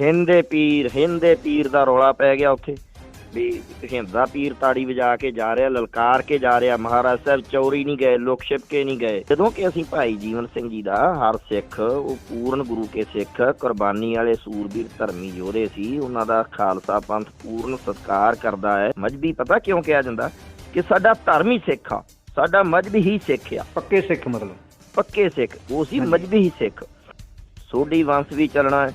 ਹਿੰਦੇ ਪੀਰ ਹਿੰਦੇ ਪੀਰ ਦਾ ਰੌਲਾ ਪੈ ਗਿਆ ਉੱਥੇ। ਵੀ ਹਿੰਦਾ ਪੀਰ ਤਾੜੀ ਵਜਾ ਕੇ ਜਾ ਰਿਹਾ ਲਲਕਾਰ ਕੇ ਜਾ ਰਿਹਾ। ਮਹਾਰਾਜ ਸਾਹਿਬ ਚੌਰੀ ਨਹੀਂ ਗਏ ਲੋਕ ਛਿਪਕੇ ਨਹੀਂ ਗਏ। ਜਦੋਂ ਕਿ ਅਸੀਂ ਭਾਈ ਜੀਵਨ ਸਿੰਘ ਜੀ ਦਾ ਹਰ ਸਿੱਖ ਉਹ ਪੂਰਨ ਗੁਰੂ ਕੇ ਸਿੱਖ ਕੁਰਬਾਨੀ ਵਾਲੇ ਸੂਰਬੀਰ ਧਰਮੀ ਯੋਧੇ ਸੀ ਉਹਨਾਂ ਦਾ ਖਾਲਸਾ ਪੰਥ ਪੂਰਨ ਸਤਿਕਾਰ ਕਰਦਾ ਹੈ। ਮਜਬੀ ਪਤਾ ਕਿਉਂ ਕਿਹਾ ਜਾਂਦਾ? ਕਿ ਸਾਡਾ ਧਰਮ ਹੀ ਸਿੱਖ ਆ ਸਾਡਾ ਮਜਬੀ ਹੀ ਸਿੱਖ ਆ। ਪੱਕੇ ਸਿੱਖ ਮਤਲਬ। ਪੱਕੇ ਸਿੱਖ ਉਹ ਸੀ। ਮਜਬੀ ਹੀ ਸਿੱਖ। ਸੋਢੀ ਵੰਸ਼ ਵੀ ਚੱਲਣਾ ਹੈ।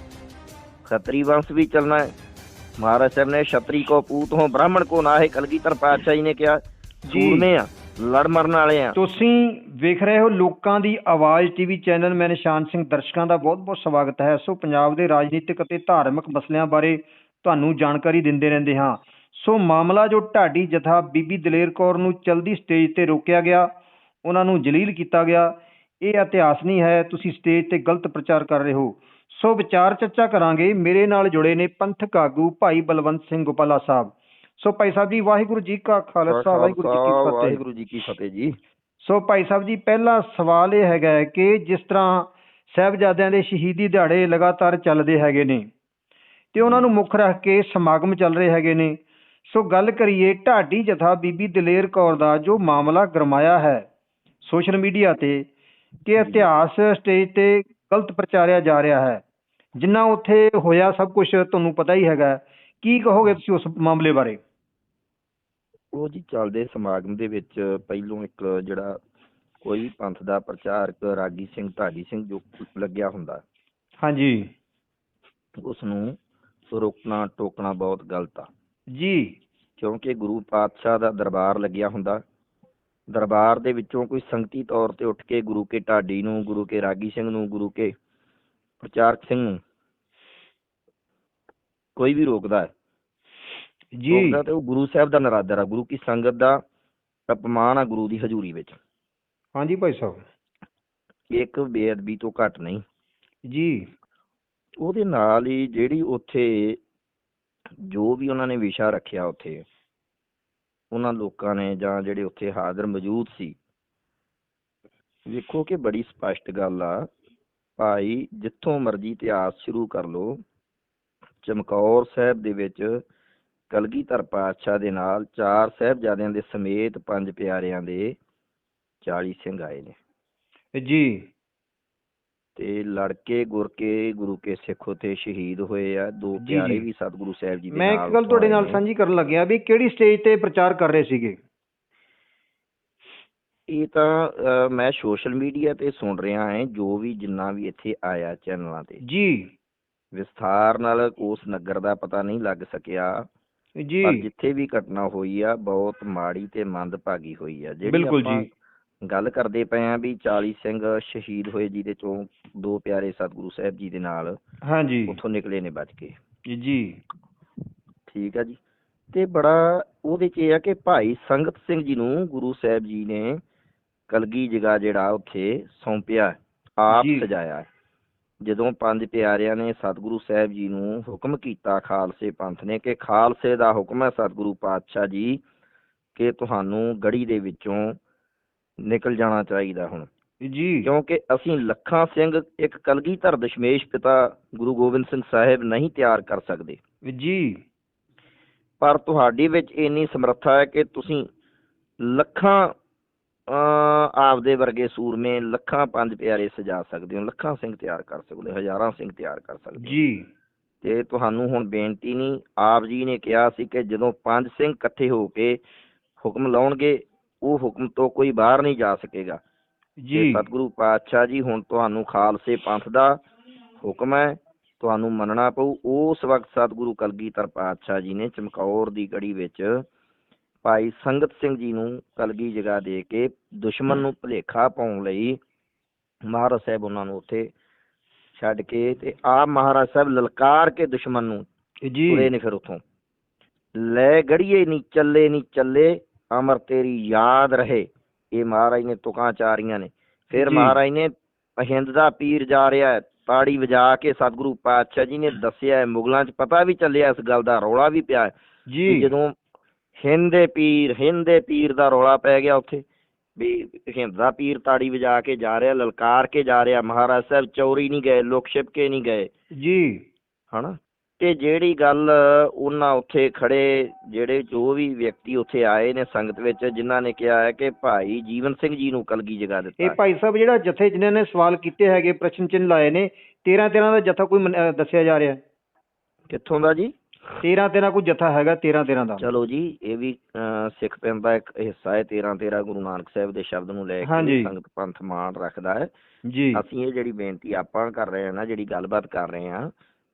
ਖੱਤਰੀ ਵੰਸ਼ ਵੀ ਚੱਲਣਾ ਹੈ। ਮਹਾਰਾਜ ਸਾਹਿਬ ਨੇ ਛਤਰੀ ਕੋ ਪੂਤ ਹੋ ਬ੍ਰਾਹਮਣ ਕੋ ਨਾ ਹੈ ਕਲਗੀਧਰ ਪਾਤਸ਼ਾਹ ਜੀ ਨੇ ਕਿਹਾ। ਸੂਰਮੇ ਆ ਲੜ ਮਰਨ ਵਾਲੇ ਆ। ਤੁਸੀਂ ਵੇਖ ਰਹੇ ਹੋ ਲੋਕਾਂ ਦੀ ਆਵਾਜ਼ ਟੀਵੀ ਚੈਨਲ ਮੈਂ ਨਿਸ਼ਾਨ ਸਿੰਘ ਦਰਸ਼ਕਾਂ ਦਾ ਬਹੁਤ-ਬਹੁਤ ਸਵਾਗਤ ਹੈ। ਸੋ ਪੰਜਾਬ ਦੇ ਰਾਜਨੀਤਿਕ ਅਤੇ ਧਾਰਮਿਕ ਮਸਲਿਆਂ ਬਾਰੇ ਤੁਹਾਨੂੰ ਜਾਣਕਾਰੀ ਦਿੰਦੇ ਰਹਿੰਦੇ ਹਾਂ। ਸੋ ਮਾਮਲਾ ਜੋ ਢਾਡੀ ਜਥਾ ਬੀਬੀ ਦਲੇਰ ਕੌਰ ਨੂੰ ਚਲਦੀ ਸਟੇਜ ਤੇ ਰੋਕਿਆ ਗਿਆ ਉਹਨਾਂ ਨੂੰ ਜਲੀਲ ਕੀਤਾ ਗਿਆ। ਇਹ ਇਤਿਹਾਸ ਨਹੀਂ ਹੈ ਤੁਸੀਂ ਸਟੇਜ ਤੇ ਗਲਤ ਪ੍ਰਚਾਰ ਕਰ ਰਹੇ ਹੋ। ਸੋ ਵਿਚਾਰ ਚਰਚਾ ਕਰਾਂਗੇ। ਮੇਰੇ ਨਾਲ ਜੁੜੇ ਨੇ ਪੰਥਕ ਆਗੂ ਭਾਈ ਬਲਵੰਤ ਸਿੰਘ ਗੋਪਾਲਾ ਸਾਹਿਬ। ਸੋ ਭਾਈ ਸਾਹਿਬ ਜੀ ਵਾਹਿਗੁਰੂ ਜੀ ਕਾ ਖਾਲਸਾ ਵਾਹਿਗੁਰੂ ਜੀ ਕੀ ਫਤਿਹ। ਵਾਹਿਗੁਰੂ ਜੀ ਕੀ ਫਤਿਹ ਜੀ। ਸੋ ਭਾਈ ਸਾਹਿਬ ਜੀ ਪਹਿਲਾ ਸਵਾਲ ਇਹ ਹੈਗਾ ਹੈ ਕਿ ਜਿਸ ਤਰ੍ਹਾਂ ਸਾਹਿਬਜ਼ਾਦਿਆਂ ਦੇ ਸ਼ਹੀਦੀ ਦਿਹਾੜੇ ਲਗਾਤਾਰ ਚੱਲਦੇ ਹੈਗੇ ਨੇ ਤੇ ਉਹਨਾਂ ਨੂੰ ਮੁੱਖ ਰੱਖ ਕੇ ਸਮਾਗਮ ਚੱਲ ਰਹੇ ਹੈਗੇ ਨੇ। ਸੋ ਗੱਲ ਕਰੀਏ ਢਾਡੀ ਜਥਾ ਬੀਬੀ ਦਲੇਰ ਕੌਰ ਦਾ ਜੋ ਮਾਮਲਾ ਗਰਮਾਇਆ ਹੈ ਸੋਸ਼ਲ ਮੀਡੀਆ ਤੇ ਕਿ ਇਤਿਹਾਸ ਸਟੇਜ ਤੇ ਗਲਤ ਪ੍ਰਚਾਰਿਆ ਜਾ ਰਿਹਾ ਹੈ। ਜਿੰਨਾ ਉੱਥੇ ਹੋਇਆ ਸਭ ਕੁਝ ਤੁਹਾਨੂੰ ਪਤਾ ਹੀ ਹੈਗਾ। ਕੀ ਕਹੋਗੇ ਤੁਸੀਂ ਉਸ ਮਾਮਲੇ ਬਾਰੇ? ਉਹ ਜੀ ਚੱਲਦੇ ਸਮਾਗਮ ਦੇ ਵਿੱਚ ਪਹਿਲੋਂ ਇੱਕ ਜਿਹੜਾ ਕੋਈ ਵੀ ਪੰਥ ਦਾ ਪ੍ਰਚਾਰਕ ਰਾਗੀ ਸਿੰਘ ਢਾਡੀ ਸਿੰਘ ਜੋ ਲੱਗਿਆ ਹੁੰਦਾ। ਹਾਂਜੀ। ਉਸ ਨੂੰ ਰੋਕਣਾ ਟੋਕਣਾ ਬਹੁਤ ਗਲਤ ਆ। ਜੀ। ਕਿਉਂਕਿ ਗੁਰੂ ਪਾਤਸ਼ਾਹ ਦਾ ਦਰਬਾਰ ਲੱਗਿਆ ਹੁੰਦਾ। ਦਰਬਾਰ ਦੇ ਵਿੱਚੋਂ ਕੋਈ ਸੰਗਤੀ ਤੌਰ ਤੇ ਉੱਠ ਕੇ ਗੁਰੂ ਕੇ ਢਾਡੀ ਨੂੰ ਗੁਰੂ ਕੇ ਰਾਗੀ ਸਿੰਘ ਨੂੰ ਗੁਰੂ ਕੇ ਪ੍ਰਚਾਰਕ ਸਿੰਘ ਨੂੰ। ਕੋਈ ਵੀ ਰੋਕਦਾ ਹੈ। ਜੀ। ਰੋਕਦਾ ਤੇ ਉਹ ਗੁਰੂ ਸਾਹਿਬ ਦਾ ਨਰਾਦਰ ਆ। ਗੁਰੂ ਕੀ ਸੰਗਤ ਦਾ ਅਪਮਾਨ ਆ ਗੁਰੂ ਦੀ ਹਜ਼ੂਰੀ ਵਿੱਚ। ਹਾਂਜੀ ਭਾਈ ਸਾਹਿਬ। ਇੱਕ ਬੇਅਦਬੀ ਤੋਂ ਘੱਟ ਨਹੀਂ। ਜੀ। ਉਹਦੇ ਨਾਲ ਹੀ ਜਿਹੜੀ ਉੱਥੇ ਜੋ ਵੀ ਉਹਨਾਂ ਨੇ ਵਿਸ਼ਾ ਰੱਖਿਆ ਉੱਥੇ ਉਹਨਾਂ ਲੋਕਾਂ ਨੇ ਜਾਂ ਜਿਹੜੇ ਉੱਥੇ ਹਾਜ਼ਰ ਮੌਜੂਦ ਸੀ। ਵੇਖੋ ਕਿ ਬੜੀ ਸਪਸ਼ਟ ਗੱਲ ਆ। ਭਾਈ ਜਿੱਥੋਂ ਮਰਜ਼ੀ ਇਤਿਹਾਸ ਸ਼ੁਰੂ ਕਰ ਲਓ। ਚਮਕੌਰ ਸਾਹਿਬ ਦੇ ਵਿੱਚ ਕਲਗੀਧਰ ਪਾਤਸ਼ਾਹ ਦੇ ਨਾਲ ਚਾਰ ਸਾਹਿਬਜ਼ਾਦਿਆਂ ਦੇ ਸਮੇਤ ਪੰਜ ਪਿਆਰਿਆਂ ਦੇ 40 ਸਿੰਘ ਆਏ ਨੇ। ਜੀ। ਤੇ ਲੜਕੇ ਗੁਰਕੇ ਗੁਰੂ ਕੇ ਸਿੱਖ ਉਥੇ ਸ਼ਹੀਦ ਹੋਏ ਆ। ਦੋ ਪਿਆਰੇ। ਵੀ ਸਤਿਗੁਰੂ ਸਾਹਿਬ ਜੀ ਦੇ ਮੈਂ ਨਾਲ ਇੱਕ ਗੱਲ ਤੁਹਾਡੇ ਨਾਲ। ਸਾਂਝੀ ਕਰਨ ਲੱਗਿਆ ਵੀ ਕਿਹੜੀ ਸਟੇਜ ਤੇ ਪ੍ਰਚਾਰ ਕਰ ਰਹੇ ਸੀਗੇ? ਇਹ ਤਾਂ ਅਹ, ਮੈਂ ਸੋਸ਼ਲ ਮੀਡੀਆ ਤੇ ਸੁਣ ਰਿਹਾ ਹਾਂ ਜੋ ਵੀ ਜਿੰਨਾ ਵੀ ਇੱਥੇ ਆਇਆ ਚੈਨਲਾਂ ਤੇ। ਜੀ। ਵਿਸਥਾਰ ਨਾਲ ਉਸ ਨਗਰ ਦਾ ਪਤਾ ਨਹੀਂ ਲੱਗ ਸਕਿਆ ਜੀ। ਪਰ ਜਿੱਥੇ ਵੀ ਘਟਨਾ ਹੋਈ ਆ ਬਹੁਤ ਮਾੜੀ ਤੇ ਮੰਦਭਾਗੀ ਹੋਈ ਆ। ਜਿਹੜੀ ਬਿਲਕੁਲ ਆਪਾਂ ਜੀ। ਗੱਲ ਕਰਦੇ ਪਏ ਆ ਵੀ 40 ਸਿੰਘ ਸ਼ਹੀਦ ਹੋਏ ਜਿਹਦੇ ਚੋਂ ਦੋ ਪਿਆਰੇ ਸਤਿਗੁਰੂ ਸਾਹਿਬ ਜੀ ਦੇ ਨਾਲ ਹਾਂਜੀ ਉੱਥੋਂ ਨਿਕਲੇ ਨੇ ਬਚ ਕੇ। ਜੀ। ਠੀਕ ਆ ਜੀ। ਤੇ ਬੜਾ ਉਹਦੇ ਚ ਇਹ ਆ ਕਿ ਭਾਈ ਸੰਗਤ ਸਿੰਘ ਜੀ ਨੂੰ ਗੁਰੂ ਸਾਹਿਬ ਜੀ ਨੇ ਕਲਗੀ ਜਗਾ ਜਿਹੜਾ ਉੱਥੇ ਸੌਂਪਿਆ ਆਪ। ਸਜਾਇਆ। ਜਦੋਂ ਪੰਜ ਪਿਆਰਿਆਂ ਨੇ ਸਤਿਗੁਰੂ ਸਾਹਿਬ ਜੀ ਨੂੰ ਹੁਕਮ ਕੀਤਾ ਖਾਲਸੇ ਪੰਥ ਨੇ ਕਿ ਖਾਲਸੇ ਦਾ ਹੁਕਮ ਹੈ ਸਤਿਗੁਰੂ ਪਾਤਸ਼ਾਹ ਜੀ ਕਿ ਤੁਹਾਨੂੰ ਗੜੀ ਦੇ ਵਿੱਚੋਂ ਨਿਕਲ ਜਾਣਾ ਚਾਹੀਦਾ ਹੁਣ ਜੀ ਕਿਉਂਕਿ ਅਸੀਂ ਲੱਖਾਂ ਸਿੰਘ ਇੱਕ ਕਲਗੀਧਰ ਦਸ਼ਮੇਸ਼ ਪਿਤਾ ਗੁਰੂ ਗੋਬਿੰਦ ਸਿੰਘ ਸਾਹਿਬ ਨਹੀਂ ਤਿਆਰ ਕਰ ਸਕਦੇ ਜੀ ਪਰ ਤੁਹਾਡੀ ਵਿੱਚ ਇੰਨੀ ਸਮਰੱਥਾ ਹੈ ਕਿ ਤੁਸੀਂ ਲੱਖਾਂ ਆਪਦੇ ਵਰਗੇ ਸੂਰਮੇ ਲੱਖਾਂ ਪੰਜ ਪਿਆਰੇ ਸਜਾ ਸਕਦੇ ਹੋ ਲੱਖਾਂ ਸਿੰਘ ਤਿਆਰ ਕਰ ਸਕਦੇ ਹੋ ਹਜ਼ਾਰਾਂ ਸਿੰਘ ਤਿਆਰ ਕਰ ਸਕਦੇ ਹੋ। ਜੀ। ਤੇ ਤੁਹਾਨੂੰ ਹੁਣ ਬੇਨਤੀ ਨਹੀਂ ਆਪ ਜੀ ਨੇ ਕਿਹਾ ਸੀ ਕਿ ਜਦੋਂ ਪੰਜ ਸਿੰਘ ਇਕੱਠੇ ਹੋ ਕੇ ਹੁਕਮ ਲਾਉਣਗੇ ਉਹ ਹੁਕਮ ਤੋਂ ਕੋਈ ਬਾਹਰ ਨਹੀਂ ਜਾ ਸਕੇਗਾ। ਜੀ। ਸਤਿਗੁਰੂ ਪਾਤਸ਼ਾਹ ਜੀ ਹੁਣ ਤੁਹਾਨੂੰ ਖਾਲਸੇ ਪੰਥ ਦਾ ਹੁਕਮ ਹੈ ਤੁਹਾਨੂੰ ਮੰਨਣਾ ਪਊ। ਉਸ ਵਕਤ ਸਤਿਗੁਰੂ ਕਲਗੀਧਰ ਪਾਤਸ਼ਾਹ ਜੀ ਨੇ ਚਮਕੌਰ ਦੀ ਗੜੀ ਵਿੱਚ ਭਾਈ ਸੰਗਤ ਸਿੰਘ ਜੀ ਨੂੰ ਕਲਗੀ ਜਗਾ ਦੇ ਕੇ ਦੁਸ਼ਮਣ ਨੂੰ ਭੁਲੇਖਾ ਪਾਉਣ ਲਈ ਮਹਾਰਾਜ ਸਾਹਿਬ ਉਹਨਾਂ ਨੂੰ ਉੱਥੇ ਛੱਡ ਕੇ ਤੇ ਆਪ ਮਹਾਰਾਜ ਸਾਹਿਬ ਲਲਕਾਰ ਕੇ ਦੁਸ਼ਮਣ ਨੂੰ ਜੀ। ਤੁਰੇ ਨੇ ਫਿਰ ਉਥੋਂ। ਲੈ ਗੜੀਏ ਨਹੀਂ ਚੱਲੇ ਨਹੀਂ ਚੱਲੇ ਅਮਰ ਤੇਰੀ ਯਾਦ ਰਹੇ। ਇਹ ਮਹਾਰਾਜ ਨੇ ਤੁਕਾਂ ਚਾਰੀਆਂ ਨੇ। ਫਿਰ। ਮਹਾਰਾਜ ਨੇ ਹਿੰਦ ਦਾ ਪੀਰ ਜਾ ਰਿਹਾ ਹੈ ਤਾੜੀ ਵਜਾ ਕੇ ਸਤਿਗੁਰੂ ਪਾਤਸ਼ਾਹ ਜੀ ਨੇ ਦੱਸਿਆ ਮੁਗਲਾਂ 'ਚ ਪਤਾ ਵੀ ਚੱਲਿਆ ਇਸ ਗੱਲ ਦਾ ਰੌਲਾ ਵੀ ਪਿਆ ਜੀ। ਜਦੋਂ ਹਿੰਦ ਦੇ ਪੀਰ ਹਿੰਦ ਦੇ ਪੀਰ ਦਾ ਰੌਲਾ ਪੈ ਗਿਆ ਉੱਥੇ। ਵੀ ਹਿੰਦ ਦਾ ਪੀਰ ਤਾੜੀ ਵਜਾ ਕੇ ਜਾ ਰਿਹਾ ਲਲਕਾਰ ਕੇ ਜਾ ਰਿਹਾ। ਮਹਾਰਾਜ ਸਾਹਿਬ ਚੌਰੀ ਨਹੀਂ ਗਏ ਲੋਕ ਛਿਪਕੇ ਨਹੀਂ ਗਏ। ਜੀ। ਹਨਾ? ਤੇ ਜਿਹੜੀ ਗੱਲ ਉਹਨਾਂ ਉੱਥੇ ਖੜੇ ਜਿਹੜੇ ਜੋ ਵੀ ਵਿਅਕਤੀ ਉੱਥੇ ਆਏ ਨੇ ਸੰਗਤ ਵਿੱਚ ਜਿਨ੍ਹਾਂ ਨੇ ਕਿਹਾ ਹੈ ਕਿ ਭਾਈ ਜੀਵਨ ਸਿੰਘ ਜੀ ਨੂੰ ਕਲਗੀ ਜਗਾ ਦਿੱਤਾ। ਇਹ। ਭਾਈ ਸਾਹਿਬ ਜਿਹੜਾ ਜਥੇ ਜਿਨ੍ਹਾਂ ਨੇ ਸਵਾਲ ਕੀਤੇ ਹੈਗੇ ਪ੍ਰਸ਼ਨ ਚਿੰਨ੍ਹ ਲਾਏ ਨੇ 13 13 ਦਾ ਜਥਾ ਕੋਈ ਦੱਸਿਆ ਜਾ ਰਿਹਾ। ਕਿੱਥੋਂ ਦਾ ਜੀ? 13 13 ਕੋਈ ਜਥਾ ਹੈਗਾ 13 13 ਦਾ ਚਲੋ ਜੀ ਇਹ ਵੀ ਅਹ, ਸਿੱਖ ਪੰਥ ਦਾ ਇੱਕ ਹਿੱਸਾ ਹੈ 13 13 ਗੁਰੂ ਨਾਨਕ ਸਾਹਿਬ ਦੇ ਸ਼ਬਦ ਨੂੰ ਲੈ ਹਾਂਜੀ। ਕੇ ਸੰਗਤ ਪੰਥ ਮਾਣ ਰੱਖਦਾ ਹੈ ਜੀ ਅਸੀਂ ਇਹ ਜਿਹੜੀ ਬੇਨਤੀ ਆਪਾਂ ਕਰ ਰਹੇ ਹਾਂ ਨਾ ਜਿਹੜੀ ਗੱਲਬਾਤ ਕਰ ਰਹੇ ਹਾਂ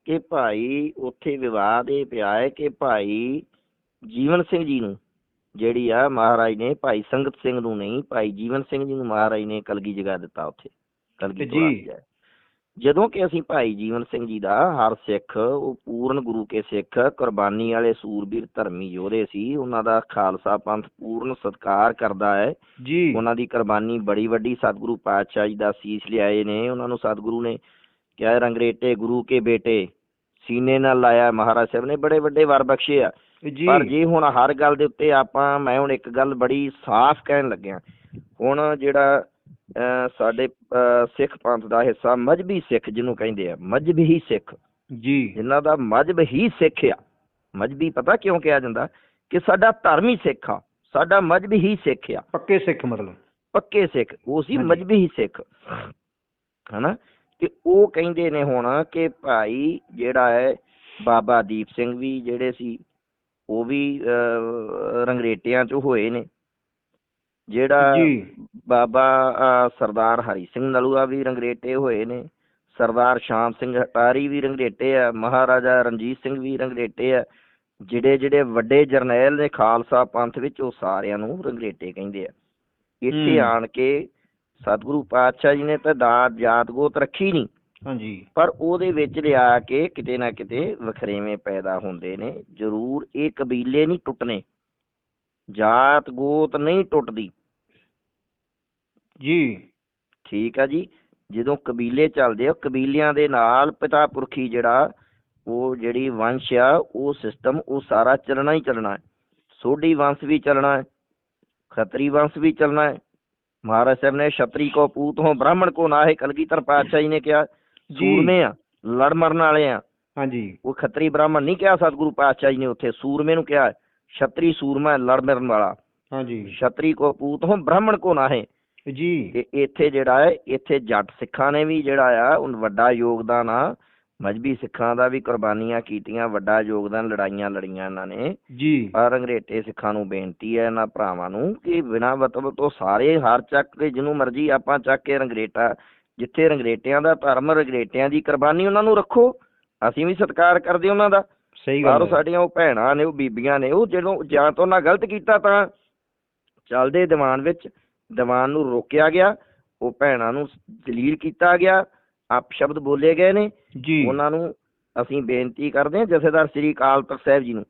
ਕਿ ਭਾਈ ਉੱਥੇ ਵਿਵਾਦ ਇਹ ਪਿਆ ਹੈ ਕਿ ਭਾਈ ਜੀਵਨ ਸਿੰਘ ਜੀ ਨੂੰ ਜਿਹੜੀ ਆ ਮਹਾਰਾਜ ਨੇ ਭਾਈ ਸੰਗਤ ਸਿੰਘ ਨੂੰ ਨਹੀਂ ਭਾਈ ਜੀਵਨ ਸਿੰਘ ਜੀ ਨੂੰ ਮਹਾਰਾਜ ਨੇ ਕਲਗੀ ਜਗਾ ਦਿੱਤਾ ਉੱਥੇ ਕਲਗੀ ਜੀ। ਹੈ। ਜਦੋਂ ਕਿ ਅਸੀਂ ਭਾਈ ਜੀਵਨ ਸਿੰਘ ਜੀ ਦਾ ਹਰ ਸਿੱਖ ਉਹ ਪੂਰਨ ਗੁਰੂ ਕੇ ਸਿੱਖ ਕੁਰਬਾਨੀ ਵਾਲੇ ਸੂਰਬੀਰ ਧਰਮੀ ਯੋਧੇ ਸੀ ਉਹਨਾਂ ਦਾ ਖਾਲਸਾ ਪੰਥ ਪੂਰਨ ਸਤਿਕਾਰ ਕਰਦਾ ਹੈ। ਜੀ। ਉਹਨਾਂ ਦੀ ਕੁਰਬਾਨੀ ਬੜੀ ਵੱਡੀ ਸਤਿਗੁਰੂ ਪਾਤਸ਼ਾਹ ਜੀ ਦਾ ਸੀਸ ਲਿਆਏ ਨੇ। ਉਹਨਾਂ ਨੂੰ ਸਤਿਗੁਰੂ ਨੇ ਕਿਹਾ ਰੰਗਰੇਟੇ ਗੁਰੂ ਕੇ ਬੇਟੇ ਸੀਨੇ ਨਾਲ ਲਾਇਆ ਮਹਾਰਾਜ ਸਾਹਿਬ ਨੇ। ਬੜੇ ਵੱਡੇ ਵਰ ਬਖਸ਼ੇ ਆ। ਪਰ ਜੇ ਹੁਣ ਹਰ ਗੱਲ ਦੇ ਉੱਤੇ ਆਪਾਂ ਮੈਂ ਹੁਣ ਇੱਕ ਗੱਲ ਬੜੀ ਸਾਫ਼ ਕਹਿਣ ਲੱਗਿਆ ਹੁਣ ਜਿਹੜਾ ਸਾਡੇ ਸਿੱਖ ਪੰਥ ਦਾ ਹਿੱਸਾ ਮਜਬੀ ਸਿੱਖ ਜਿਹਨੂੰ ਕਹਿੰਦੇ ਆ ਮਜਬੀ ਸਿੱਖ। ਜੀ। ਜਿਨ੍ਹਾਂ ਦਾ ਮਜਬ ਹੀ ਸਿੱਖ ਆ। ਮਜਬੀ ਪਤਾ ਕਿਉਂ ਕਿਹਾ ਜਾਂਦਾ? ਕਿ ਸਾਡਾ ਧਰਮ ਹੀ ਸਿੱਖ ਆ ਸਾਡਾ ਮਜਬ ਹੀ ਸਿੱਖ ਆ। ਪੱਕੇ ਸਿੱਖ ਮਤਲਬ। ਪੱਕੇ ਸਿੱਖ ਉਹ ਸੀ। ਮਜਬੀ ਹੀ ਸਿੱਖ। ਹਨਾ? ਤੇ ਉਹ ਕਹਿੰਦੇ ਨੇ ਹੁਣ ਕਿ ਭਾਈ ਜਿਹੜਾ ਹੈ ਬਾਬਾ ਦੀਪ ਸਿੰਘ ਵੀ ਜਿਹੜੇ ਸੀ ਉਹ ਵੀ ਰੰਗਰੇਟਿਆਂ ਚ ਹੋਏ ਨੇ। ਜਿਹੜਾ ਬਾਬਾ ਸਰਦਾਰ ਹਰੀ ਸਿੰਘ ਨਲੂਆ ਵੀ ਰੰਗਰੇਟੇ ਹੋਏ ਨੇ ਸਰਦਾਰ ਸ਼ਾਮ ਸਿੰਘ ਹਟਾਰੀ ਵੀ ਰੰਗਰੇਟੇ ਆ ਮਹਾਰਾਜਾ ਰਣਜੀਤ ਸਿੰਘ ਵੀ ਰੰਗਰੇਟੇ ਆ ਜਿਹੜੇ ਜਿਹੜੇ ਵੱਡੇ ਜਰਨੈਲ ਨੇ ਖਾਲਸਾ ਪੰਥ ਵਿੱਚ ਉਹ ਸਾਰਿਆਂ ਨੂੰ ਰੰਗਰੇਟੇ ਕਹਿੰਦੇ ਆ। ਇੱਥੇ। ਆਣ ਕੇ ਸਤਿਗੁਰੂ ਪਾਤਸ਼ਾਹ ਜੀ ਨੇ ਤਾਂ ਦਾਤ ਜਾਤ ਗੋਤ ਰੱਖੀ ਨਹੀਂ ਹਾਂਜੀ। ਪਰ ਉਹਦੇ ਵਿੱਚ ਲਿਆ ਕੇ ਕਿਤੇ ਨਾ ਕਿਤੇ ਵਖਰੇਵੇਂ ਪੈਦਾ ਹੁੰਦੇ ਨੇ ਜ਼ਰੂਰ ਇਹ ਕਬੀਲੇ ਨਹੀਂ ਟੁੱਟਨੇ ਜਾਤ ਗੋਤ ਨਹੀਂ ਟੁੱਟਦੀ। ਜੀ। ਠੀਕ ਆ ਜੀ। ਜਦੋਂ ਕਬੀਲੇ ਚੱਲਦੇ ਆ ਕਬੀਲਿਆਂ ਦੇ ਨਾਲ ਪਿਤਾ ਪੁਰਖੀ ਜਿਹੜਾ ਉਹ ਜਿਹੜੀ ਵੰਸ਼ ਆ ਉਹ ਸਿਸਟਮ ਉਹ ਸਾਰਾ ਚੱਲਣਾ ਹੀ ਚੱਲਣਾ ਹੈ। ਸੋਢੀ ਵੰਸ਼ ਵੀ ਚੱਲਣਾ ਹੈ ਖੱਤਰੀ ਵੰਸ਼ ਵੀ ਚੱਲਣਾ ਹੈ। ਮਹਾਰਾਜ ਸਾਹਿਬ ਨੇ ਛਤਰੀ ਕੋ ਪੂਤ ਹੋ ਬ੍ਰਾਹਮਣ ਕੋ ਨਾਹੇ ਕਲਗੀਧਰ ਪਾਤਸ਼ਾਹ ਜੀ ਨੇ ਕਿਹਾ। ਸੂਰਮੇ ਆ ਲੜ ਮਰਨ ਵਾਲੇ ਆ। ਹਾਂਜੀ। ਉਹ ਖੱਤਰੀ ਬ੍ਰਾਹਮਣ ਨਹੀਂ ਕਿਹਾ ਸਤਿਗੁਰੂ ਪਾਤਸ਼ਾਹ ਜੀ ਨੇ ਉੱਥੇ ਸੂਰਮੇ ਨੂੰ ਕਿਹਾ। ਛਤਰੀ ਸੂਰਮਾ ਲੜ ਮਰਨ ਵਾਲਾ। ਹਾਂਜੀ। ਛਤਰੀ ਕੋ ਪੂਤ ਹੋ ਬ੍ਰਾਹਮਣ ਕੋ ਨਾਹੇ। ਜੀ। ਤੇ ਇੱਥੇ ਜਿਹੜਾ ਹੈ ਇੱਥੇ ਜੱਟ ਸਿੱਖਾਂ ਨੇ ਵੀ ਜਿਹੜਾ ਆ ਉਹ ਵੱਡਾ ਯੋਗਦਾਨ ਆ। ਮਜਬੀ ਸਿੱਖਾਂ ਦਾ ਵੀ ਕੁਰਬਾਨੀਆਂ ਕੀਤੀਆਂ ਵੱਡਾ ਯੋਗਦਾਨ ਲੜਾਈਆਂ ਲੜੀਆਂ ਇਹਨਾਂ ਨੇ। ਜੀ। ਪਰ ਅੰਗਰੇਟੇ ਸਿੱਖਾਂ ਨੂੰ ਬੇਨਤੀ ਹੈ ਇਹਨਾਂ ਭਰਾਵਾਂ ਨੂੰ ਕਿ ਬਿਨਾਂ ਮਤਲਬ ਤੋਂ ਸਾਰੇ ਹਰ ਚੱਕ ਕੇ ਜਿਹਨੂੰ ਮਰਜ਼ੀ ਆਪਾਂ ਚੱਕ ਕੇ ਰੰਗਰੇਟਾ ਜਿੱਥੇ ਰੰਗਰੇਟਿਆਂ ਦਾ ਧਰਮ ਰੰਗਰੇਟਿਆਂ ਦੀ ਕੁਰਬਾਨੀ ਉਹਨਾਂ ਨੂੰ ਰੱਖੋ। ਅਸੀਂ ਵੀ ਸਤਿਕਾਰ ਕਰਦੇ ਉਹਨਾਂ ਦਾ। ਸਹੀ ਪਰ ਗੱਲ ਹੈ। ਸਾਡੀਆਂ ਉਹ ਭੈਣਾਂ ਨੇ ਉਹ ਬੀਬੀਆਂ ਨੇ ਉਹ ਜਦੋਂ ਜਾਂ ਤੋਂ ਉਹਨਾਂ ਗਲਤ ਕੀਤਾ ਤਾਂ ਚੱਲਦੇ ਦੀਵਾਨ ਵਿੱਚ ਦੀਵਾਨ ਨੂੰ ਰੋਕਿਆ ਗਿਆ ਉਹ ਭੈਣਾਂ ਨੂੰ ਦਲੀਲ ਕੀਤਾ ਗਿਆ ਆਪ ਸ਼ਬਦ ਬੋਲੇ ਗਏ ਨੇ। ਜੀ। ਉਹਨਾਂ ਨੂੰ ਅਸੀਂ ਬੇਨਤੀ ਕਰਦੇ ਹਾਂ ਜਥੇਦਾਰ ਸ੍ਰੀ ਅਕਾਲ ਤਖਤ ਸਾਹਿਬ ਜੀ ਨੂੰ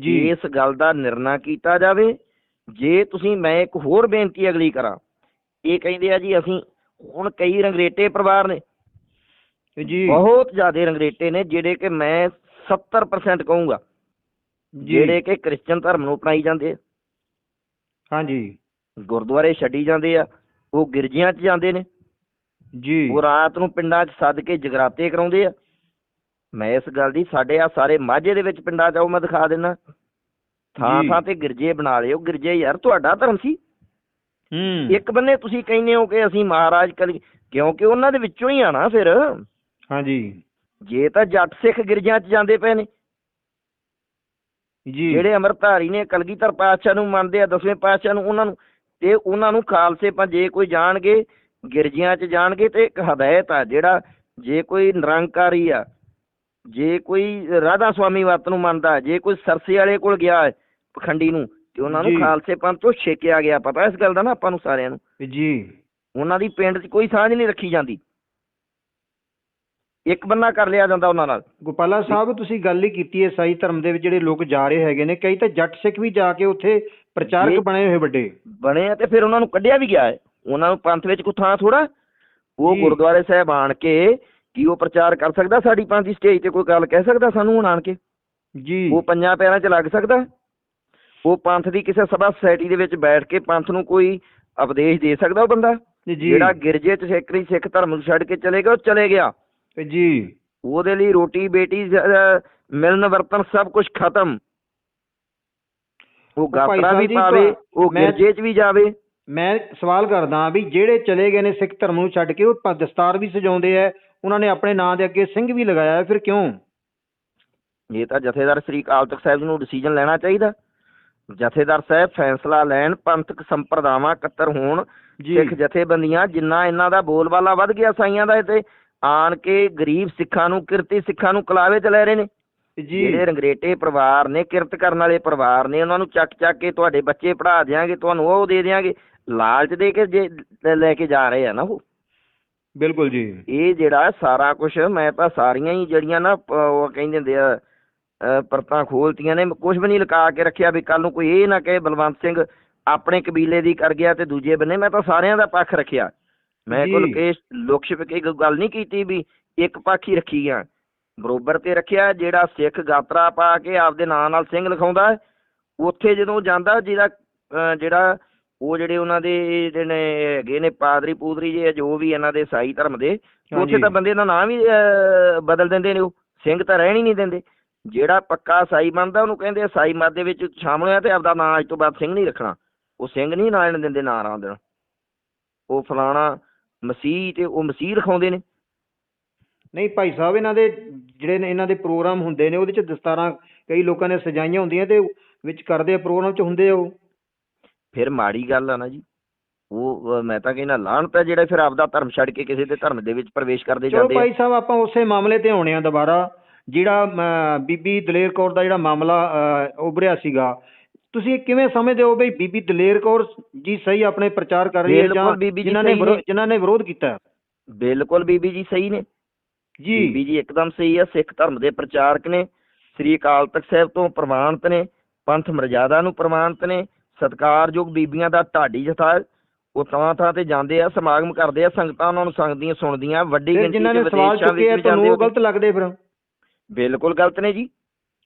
ਜੀ ਇਸ ਗੱਲ ਦਾ ਨਿਰਣਾ ਕੀਤਾ ਜਾਵੇ ਜੇ ਤੁਸੀਂ ਮੈਂ ਇੱਕ ਹੋਰ ਬੇਨਤੀ ਅਗਲੀ ਕਰਾਂ ਇਹ ਕਹਿੰਦੇ ਆ ਜੀ ਅਸੀਂ ਹੁਣ ਕਈ ਰੰਗਰੇਟੇ ਪਰਿਵਾਰ ਨੇ। ਜੀ। ਬਹੁਤ ਜ਼ਿਆਦਾ ਰੰਗਰੇਟੇ ਨੇ ਜਿਹੜੇ ਕਿ ਮੈਂ 70% ਕਹੂੰਗਾ। ਜਿਹੜੇ ਕਿ ਕ੍ਰਿਸਚਨ ਧਰਮ ਨੂੰ ਅਪਣਾਈ ਜਾਂਦੇ ਆ। ਹਾਂਜੀ। ਗੁਰਦੁਆਰੇ ਛੱਡੀ ਜਾਂਦੇ ਆ। ਉਹ ਗਿਰਜਿਆਂ 'ਚ ਜਾਂਦੇ ਨੇ। ਜੀ। ਉਹ ਰਾਤ ਨੂੰ ਪਿੰਡਾਂ 'ਚ ਸੱਦ ਕੇ ਜਗਰਾਤੇ ਕਰਾਉਂਦੇ ਆ। ਮੈਂ ਇਸ ਗੱਲ ਦੀ ਸਾਡੇ ਆ ਸਾਰੇ ਮਾਝੇ ਦੇ ਵਿੱਚ ਪਿੰਡਾਂ 'ਚ ਆਓ ਮੈਂ ਦਿਖਾ ਦਿੰਦਾ ਥਾਂ। ਥਾਂ ਤੇ ਗਿਰਜੇ ਬਣਾ ਲਿਓ। ਗਿਰਜੇ ਯਾਰ ਤੁਹਾਡਾ ਧਰਮ ਸੀ। ਹੂੰ। ਇੱਕ ਬੰਨੇ ਤੁਸੀਂ ਕਹਿੰਦੇ ਹੋ ਕਿ ਅਸੀਂ ਮਹਾਰਾਜ ਕਲ ਕਿਉਂਕਿ ਉਹਨਾਂ ਦੇ ਵਿੱਚੋਂ ਹੀ ਆ ਨਾ ਫਿਰ। ਹਾਂਜੀ। ਜੇ ਤਾਂ ਜੱਟ ਸਿੱਖ ਗਿਰਜਿਆਂ 'ਚ ਜਾਂਦੇ ਪਏ ਨੇ। ਜੀ। ਜਿਹੜੇ ਅੰਮ੍ਰਿਤਧਾਰੀ ਨੇ ਕਲਗੀਧਰ ਪਾਤਸ਼ਾਹ ਨੂੰ ਮੰਨਦੇ ਆ ਦਸਵੇਂ ਪਾਤਸ਼ਾਹ ਨੂੰ ਉਹਨਾਂ ਨੂੰ ਤੇ ਉਹਨਾਂ ਨੂੰ ਖਾਲਸੇ ਪਾ ਜੇ ਕੋਈ ਜਾਣਗੇ ਗਿਰਜਿਆਂ 'ਚ ਜਾਣਗੇ ਤੇ ਇੱਕ ਹਦਾਇਤ ਆ ਜਿਹੜਾ ਜੇ ਕੋਈ ਨਿਰੰਕਾਰੀ ਆ ਜੇ ਕੋਈ ਰਾਧਾ ਸੁਆਮੀ ਵਤ ਨੂੰ ਮੰਨਦਾ ਜੇ ਕੋਈ ਸਰਸੇ ਵਾਲੇ ਕੋਲ ਗਿਆ ਪਖੰਡੀ ਨੂੰ ਤੇ ਉਹਨਾਂ ਨੂੰ। ਖਾਲਸੇ ਪੰਥ ਤੋਂ ਛੇਕਿਆ ਗਿਆ। ਪਤਾ ਇਸ ਗੱਲ ਦਾ ਨਾ ਆਪਾਂ ਨੂੰ ਸਾਰਿਆਂ ਨੂੰ? ਜੀ। ਉਹਨਾਂ ਦੀ ਪਿੰਡ 'ਚ ਕੋਈ ਸਾਂਝ ਨਹੀਂ ਰੱਖੀ ਜਾਂਦੀ। ਇੱਕ ਬੰਨਾ ਕਰ ਲਿਆ ਜਾਂਦਾ ਉਹਨਾਂ ਨਾਲ। ਗੋਪਾਲਾ ਸਾਹਿਬ ਤੁਸੀਂ ਗੱਲ ਹੀ ਕੀਤੀ ਹੈ ਈਸਾਈ ਧਰਮ ਦੇ ਵਿੱਚ ਜਿਹੜੇ ਲੋਕ ਜਾ ਰਹੇ ਹੈਗੇ ਨੇ ਕਈ ਤਾਂ ਜੱਟ ਸਿੱਖ ਵੀ ਜਾ ਕੇ ਉੱਥੇ ਪ੍ਰਚਾਰਕ। ਬਣੇ ਹੋਏ ਵੱਡੇ। ਬਣੇ ਆ ਤੇ ਫਿਰ ਉਹਨਾਂ ਨੂੰ ਕੱਢਿਆ ਵੀ ਗਿਆ ਹੈ। ਉਹਨਾਂ ਨੂੰ ਪੰਥ ਵਿੱਚ ਕੋਈ ਥਾਂ ਥੋੜਾ ਉਹ। ਗੁਰਦੁਆਰੇ ਸਾਹਿਬ ਆਣ ਕੇ ਕੀ ਉਹ ਪ੍ਰਚਾਰ ਕਰ ਸਕਦਾ ਸਾਡੀ ਪੰਥ ਦੀ ਸਟੇਜ ਤੇ ਕੋਈ ਗੱਲ ਕਹਿ ਸਕਦਾ ਸਾਨੂੰ ਹੁਣ ਆਣ ਕੇ? ਜੀ। ਉਹ ਪੰਜਾਂ ਪੈਰਾਂ 'ਚ ਲੱਗ ਸਕਦਾ? ਉਹ ਪੰਥ ਦੀ ਕਿਸੇ ਸਭਾ ਸੁਸਾਇਟੀ ਦੇ ਵਿੱਚ ਬੈਠ ਕੇ ਪੰਥ ਨੂੰ ਕੋਈ ਉਪਦੇਸ਼ ਦੇ ਸਕਦਾ ਉਹ ਬੰਦਾ? ਜਿਹੜਾ ਗਿਰਜੇ 'ਚ ਸਿੱਖਰੀ ਸਿੱਖ ਧਰਮ ਨੂੰ ਛੱਡ ਕੇ ਚਲੇ ਗਿਆ ਉਹ ਚਲੇ ਗਿਆ। ਜੀ। ਉਹਦੇ ਲਈ ਰੋਟੀ ਬੇਟੀ ਜ- ਅਹ ਮਿਲਨ ਵਰਤਨ ਸਭ ਕੁਝ ਖਤਮ। ਉਹ ਭਾਈ ਗਾਤਰਾ ਸਾਹਿਬ ਵੀ ਜੀ, ਪਾਵੇ ਤੁਹਾ- ਉਹ ਮੈਂ- ਗਿਰਜੇ 'ਚ ਵੀ ਜਾਵੇ। ਮੈਂ ਸਵਾਲ ਕਰਦਾ ਵੀ ਜਿਹੜੇ ਚਲੇ ਗਏ ਨੇ ਸਿੱਖ ਧਰਮ ਨੂੰ ਛੱਡ ਕੇ ਉਹ ਪ- ਦਸਤਾਰ ਵੀ ਸਜਾਉਂਦੇ ਆ ਉਹਨਾਂ ਨੇ ਆਪਣੇ ਨਾਂ ਦੇ ਅੱਗੇ ਸਿੰਘ ਵੀ ਲਗਾਇਆ ਹੈ, ਫਿਰ ਕਿਉਂ? ਇਹ ਤਾਂ ਜਥੇਦਾਰ ਸ੍ਰੀ ਅਕਾਲ ਤਖਤ ਸਾਹਿਬ ਜੀ ਨੂੰ ਡਿਸੀਜਨ ਲੈਣਾ ਚਾਹੀਦਾ। ਜਥੇਦਾਰ ਸਾਹਿਬ ਫੈਸਲਾ ਲੈਣ ਪੰਥਕ ਸੰਪਰਦਾਵਾਂ ਇਕੱਤਰ ਹੋਣ ਸਿੱਖ ਜਥੇਬੰਦੀਆਂ ਜਿੰਨਾ ਇਹਨਾਂ ਦਾ ਬੋਲਬਾਲਾ ਵੱਧ ਗਿਆ ਸਾਈਆਂ ਦਾ ਤੇ ਆਣ ਕੇ ਗਰੀਬ ਸਿੱਖਾਂ ਨੂੰ ਕਿਰਤੀ ਸਿੱਖਾਂ ਨੂੰ ਕਲਾਵੇ ਚ ਲੈ ਰਹੇ ਨੇ। ਜੀ। ਜਿਹੜੇ ਰੰਗਰੇਟੇ ਪਰਿਵਾਰ ਨੇ ਕਿਰਤ ਕਰਨ ਵਾਲੇ ਪਰਿਵਾਰ ਨੇ ਉਹਨਾਂ ਨੂੰ ਚੱਕ ਚੱਕ ਕੇ ਤੁਹਾਡੇ ਬੱਚੇ ਪੜ੍ਹਾ ਦਿਆਂਗੇ ਤੁਹਾਨੂੰ ਉਹ ਦੇ ਦਿਆਂਗੇ। ਲਾਲਚ ਦੇ ਕੇ ਜੇ ਲੈ ਕੇ ਜਾ ਰਹੇ ਆ ਨਾ ਉਹ। ਬਿਲਕੁਲ ਜੀ। ਇਹ ਜਿਹੜਾ ਸਾਰਾ ਕੁਝ ਮੈਂ ਤਾਂ ਸਾਰੀਆਂ ਹੀ ਜਿਹੜੀਆਂ ਨਾ ਉਹ ਕਹਿੰਦੇ ਹੁੰਦੇ ਆ ਪਰਤਾਂ ਖੋਲਤੀਆਂ ਨੇ। ਕੁਝ ਵੀ ਨਹੀਂ ਲੁਕਾ ਕੇ ਰੱਖਿਆ ਵੀ ਕੱਲ ਨੂੰ ਕੋਈ ਇਹ ਨਾ ਕਹੇ ਬਲਵੰਤ ਸਿੰਘ ਆਪਣੇ ਕਬੀਲੇ ਦੀ ਕਰ ਗਿਆ ਤੇ ਦੂਜੇ ਬੰਨੇ ਮੈਂ ਤਾਂ ਸਾਰਿਆਂ ਦਾ ਪੱਖ ਰੱਖਿਆ। ਮੈਂ। ਕੋਲ ਕੇਸ ਲੋਕ ਛਿਪ ਕੇ ਗੱਲ ਨਹੀਂ ਕੀਤੀ ਵੀ ਇੱਕ ਪੱਖ ਰੱਖੀ ਆ। ਬਰੋਬਰ ਤੇ ਰੱਖਿਆ ਜਿਹੜਾ ਸਿੱਖ ਗਾਤਰਾ ਪਾ ਕੇ ਆਪਦੇ ਨਾਂ ਨਾਲ ਸਿੰਘ ਲਿਖਾਉਂਦਾ ਉੱਥੇ ਜਦੋਂ ਜਾਂਦਾ ਜਿਹਦਾ ਅ, ਜਿਹੜਾ ਉਹ ਜਿਹੜੇ ਉਹਨਾਂ ਦੇ ਜਿਹੜੇ ਹੈਗੇ ਨੇ ਪਾਦਰੀ ਪੂਦਰੀ ਜੇ ਜੋ ਵੀ ਇਹਨਾਂ ਦੇ ਸਾਈ ਧਰਮ ਦੇ ਉੱਥੇ। ਤਾਂ ਬੰਦੇ ਦਾ ਨਾਂ ਵੀ ਬਦਲ ਦਿੰਦੇ ਨੇ ਉਹ। ਸਿੰਘ ਤਾਂ ਰਹਿਣ ਹੀ ਨਹੀਂ ਦਿੰਦੇ। ਜਿਹੜਾ ਪੱਕਾ ਸਾਈ ਬਣਦਾ ਉਹਨੂੰ ਕਹਿੰਦੇ ਸਾਈ ਮਤ ਦੇ ਵਿੱਚ ਸ਼ਾਮਲ ਹੋਇਆ ਤੇ ਆਪਦਾ ਨਾਂ ਅੱਜ ਤੋਂ ਬਾਅਦ ਸਿੰਘ ਨਹੀਂ ਰੱਖਣਾ। ਉਹ ਸਿੰਘ ਨਹੀਂ ਨਾਂ ਲੈਣ ਦਿੰਦੇ ਨਾਂ ਰਾਂ ਦੇਣ। ਉਹ ਫਲਾਣਾ ਮਸੀਹ ਤੇ ਉਹ ਮਸੀਹ ਰਖਾਉਂਦੇ ਨੇ। ਨਹੀਂ ਭਾਈ ਸਾਹਿਬ ਇਹਨਾਂ ਦੇ ਜਿਹੜੇ ਨੇ ਇਹਨਾਂ ਦੇ ਪ੍ਰੋਗਰਾਮ ਹੁੰਦੇ ਨੇ ਉਹਦੇ ਚ ਦਸਤਾਰਾਂ ਕਈ ਲੋਕਾਂ ਨੇ ਸਜਾਈਆਂ ਹੁੰਦੀਆਂ ਤੇ ਵਿੱਚ ਕਰਦੇ ਆ ਪ੍ਰੋਗਰਾਮ ਚ ਹੁੰਦੇ ਆ ਉਹ। ਫਿਰ ਮਾੜੀ ਗੱਲ ਆ ਨਾ ਜੀ ਉਹ ਮੈਂ ਤਾਂ ਕਹਿੰਦਾ ਲਾਹਣਤ ਹੈ ਜਿਹੜੇ ਫਿਰ ਆਪਦਾ ਧਰਮ ਛੱਡ ਕੇ ਕਿਸੇ ਦੇ ਧਰਮ ਦੇ ਵਿੱਚ ਪ੍ਰਵੇਸ਼ ਕਰਦੇ ਜਾਂਦੇ ਆ। ਭਾਈ ਸਾਹਿਬ ਆਪਾਂ ਉਸੇ ਮਾਮਲੇ ਤੇ ਆਉਣੇ ਆ ਦੁਬਾਰਾ। ਜਿਹੜਾ ਬੀਬੀ ਦਲੇਰ ਕੌਰ ਦਾ ਜਿਹੜਾ ਮਾਮਲਾ ਉਭਰਿਆ ਸੀਗਾ ਤੁਸੀਂ ਇਹ ਕਿਵੇਂ ਸਮਝਦੇ ਹੋ ਬਈ ਬੀਬੀ ਦਲੇਰ ਕੌਰ ਜੀ ਸਹੀ ਆਪਣੇ ਪ੍ਰਚਾਰ ਕਰ ਰਹੀ ਹੈ ਜਾਂ ਬਿਲਕੁਲ ਬੀਬੀ ਜੀ ਜਿਨ੍ਹਾਂ ਨੇ ਸਹੀ ਵਿਰੋ- ਨੇ। ਜਿਨ੍ਹਾਂ ਨੇ ਵਿਰੋਧ ਕੀਤਾ? ਬਿਲਕੁਲ ਬੀਬੀ ਜੀ ਸਹੀ ਨੇ। ਜੀ। ਬੀਬੀ ਜੀ ਇੱਕਦਮ ਸਹੀ ਆ ਸਿੱਖ ਧਰਮ ਦੇ ਪ੍ਰਚਾਰਕ ਨੇ ਸ੍ਰੀ ਅਕਾਲ ਤਖਤ ਸਾਹਿਬ ਤੋਂ ਪ੍ਰਮਾਣਿਤ ਨੇ ਪੰਥ ਮਰਜ਼ਾਦਾ ਨੂੰ ਪ੍ਰਮਾਣਿਤ ਨੇ ਸਤਿਕਾਰਯੋਗ ਬੀਬੀਆਂ ਦਾ ਢਾਡੀ ਜਥਾ। ਉਹ ਥਾਂ ਥਾਂ ਤੇ ਜਾਂਦੇ ਆ ਸਮਾਗਮ ਕਰਦੇ ਆ ਸੰਗਤਾਂ ਉਹਨਾਂ ਨੂੰ ਸੰਗਦੀਆਂ ਸੁਣਦੀਆਂ ਵੱਡੀ ਗਿਣਤੀ ਜਿਨ੍ਹਾਂ ਚ ਨੇ ਸਵਾਲ ਵਿਦੇਸ਼ਾਂ ਚੁੱਕੇ ਆ ਵਿੱਚ ਵੀ ਜਾਂਦੇ ਤੁਹਾਨੂੰ ਉਹ ਹੋ ਗਲਤ ਲੱਗਦੇ ਫਿਰ? ਬਿਲਕੁਲ ਗਲਤ ਨੇ ਜੀ।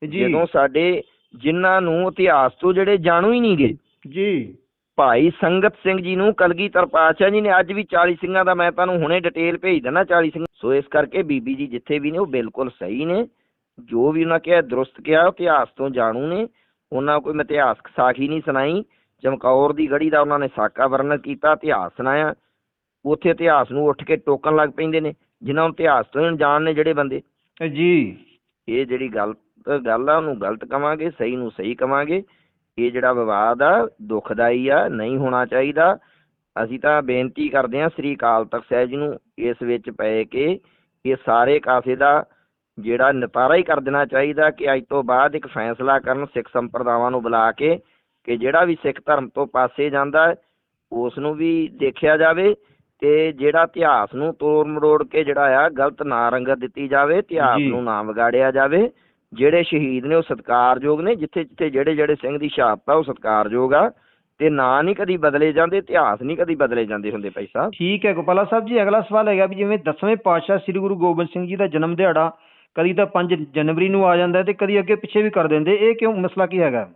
ਜੀ। ਜਦੋਂ ਸਾਡੇ ਜਿਨ੍ਹਾਂ ਨੂੰ ਇਤਿਹਾਸ ਤੋਂ ਜਿਹੜੇ ਜਾਣੂ ਹੀ ਨਹੀਂ ਗਏ ਜੀ। ਭਾਈ ਸੰਗਤ ਸਿੰਘ ਜੀ ਨੂੰ ਕਲਗੀਧਰ ਪਾਤਸ਼ਾਹ ਜੀ ਨੇ ਅੱਜ ਵੀ 40 ਸਿੰਘਾਂ ਦਾ ਮੈਂ ਤੁਹਾਨੂੰ ਹੁਣੇ ਡਿਟੇਲ ਭੇਜ ਦਿੰਦਾ 40 ਸਿੰਘ। ਸੋ ਇਸ ਕਰਕੇ ਬੀਬੀ ਜੀ ਜਿੱਥੇ ਵੀ ਨੇ ਉਹ ਬਿਲਕੁਲ ਸਹੀ ਨੇ। ਜੋ ਵੀ ਉਹਨਾਂ ਕਿਹਾ ਦਰੁਸਤ ਕਿਹਾ ਇਤਿਹਾਸ ਤੋਂ ਜਾਣੂ ਨੇ। ਉਹਨਾਂ ਕੋਈ ਮੈਂ ਇਤਿਹਾਸਕ ਸਾਖੀ ਨਹੀਂ ਸੁਣਾਈ। ਚਮਕੌਰ ਦੀ ਗੜੀ ਦਾ ਉਹਨਾਂ ਨੇ ਸਾਕਾ ਵਰਣਨ ਕੀਤਾ ਇਤਿਹਾਸ ਸੁਣਾਇਆ। ਉੱਥੇ ਇਤਿਹਾਸ ਨੂੰ ਉੱਠ ਕੇ ਟੋਕਣ ਲੱਗ ਪੈਂਦੇ ਨੇ। ਜਿਨ੍ਹਾਂ ਨੂੰ ਇਤਿਹਾਸ ਤੋਂ ਅਣਜਾਣ ਨੇ ਜਿਹੜੇ ਬੰਦੇ। ਜੀ। ਇਹ ਜਿਹੜੀ ਗਲਤ ਗੱਲ ਆ ਉਹਨੂੰ ਗਲਤ ਕਵਾਂਗੇ ਸਹੀ ਨੂੰ ਸਹੀ ਕਵਾਂਗੇ ਇਹ ਜਿਹੜਾ ਵਿਵਾਦ ਆ ਦੁਖਦਾਈ ਆ ਨਹੀਂ ਹੋਣਾ ਚਾਹੀਦਾ ਅਸੀਂ ਤਾਂ ਬੇਨਤੀ ਕਰਦੇ ਹਾਂ ਸ੍ਰੀ ਅਕਾਲ ਤਖਤ ਸਾਹਿਬ ਜੀ ਨੂੰ ਇਸ ਵਿੱਚ ਪਏ ਕਿ ਇਹ ਸਾਰੇ ਕਾਸੇ ਦਾ ਜਿਹੜਾ ਨਿਪਾਰਾ ਹੀ ਕਰ ਦੇਣਾ ਚਾਹੀਦਾ ਕਿ ਅੱਜ ਤੋਂ ਬਾਅਦ ਇੱਕ ਫੈਸਲਾ ਕਰਨ ਸਿੱਖ ਸੰਪਰਦਾਵਾਂ ਨੂੰ ਬੁਲਾ ਕੇ ਕਿ ਜਿਹੜਾ ਵੀ ਸਿੱਖ ਧਰਮ ਤੋਂ ਪਾਸੇ ਜਾਂਦਾ ਉਸ ਨੂੰ ਵੀ ਦੇਖਿਆ ਜਾਵੇ ਤੇ ਜਿਹੜਾ ਇਤਿਹਾਸ ਨੂੰ ਤੋੜ ਮਰੋੜ ਕੇ ਜਿਹੜਾ ਆ ਗਲਤ ਨਾਂ ਰੰਗਤ ਦਿੱਤੀ ਜਾਵੇ ਇਤਿਹਾਸ। ਨੂੰ ਨਾ ਵਿਗਾੜਿਆ ਜਾਵੇ ਜਿਹੜੇ ਸ਼ਹੀਦ ਨੇ ਉਹ ਸਤਿਕਾਰਯੋਗ ਨੇ ਜਿੱਥੇ ਜਿੱਥੇ ਜਿਹੜੇ ਜਿਹੜੇ ਸਿੰਘ ਦੀ ਸ਼ਹਾਦਤ ਆ ਉਹ ਸਤਿਕਾਰਯੋਗ ਆ ਤੇ ਨਾਂ ਨਹੀਂ ਕਦੀ ਬਦਲੇ ਜਾਂਦੇ ਇਤਿਹਾਸ ਨਹੀਂ ਕਦੀ ਬਦਲੇ ਜਾਂਦੇ ਹੁੰਦੇ ਭਾਈ ਸਾਹਿਬ। ਠੀਕ ਹੈ ਗੋਪਾਲਾ ਸਾਹਿਬ ਜੀ ਅਗਲਾ ਸਵਾਲ ਹੈਗਾ ਵੀ ਜਿਵੇਂ ਦਸਵੇਂ ਪਾਤਸ਼ਾਹ ਸ੍ਰੀ ਗੁਰੂ ਗੋਬਿੰਦ ਸਿੰਘ ਜੀ ਦਾ ਜਨਮ ਦਿਹਾੜਾ ਕਦੀ ਤਾਂ 5 ਜਨਵਰੀ ਨੂੰ ਆ ਜਾਂਦਾ ਤੇ ਕਦੀ ਅੱਗੇ ਪਿੱਛੇ ਵੀ ਕਰ ਦਿੰਦੇ ਇਹ ਕਿਉਂ ਮਸਲਾ ਕੀ ਹੈਗਾ?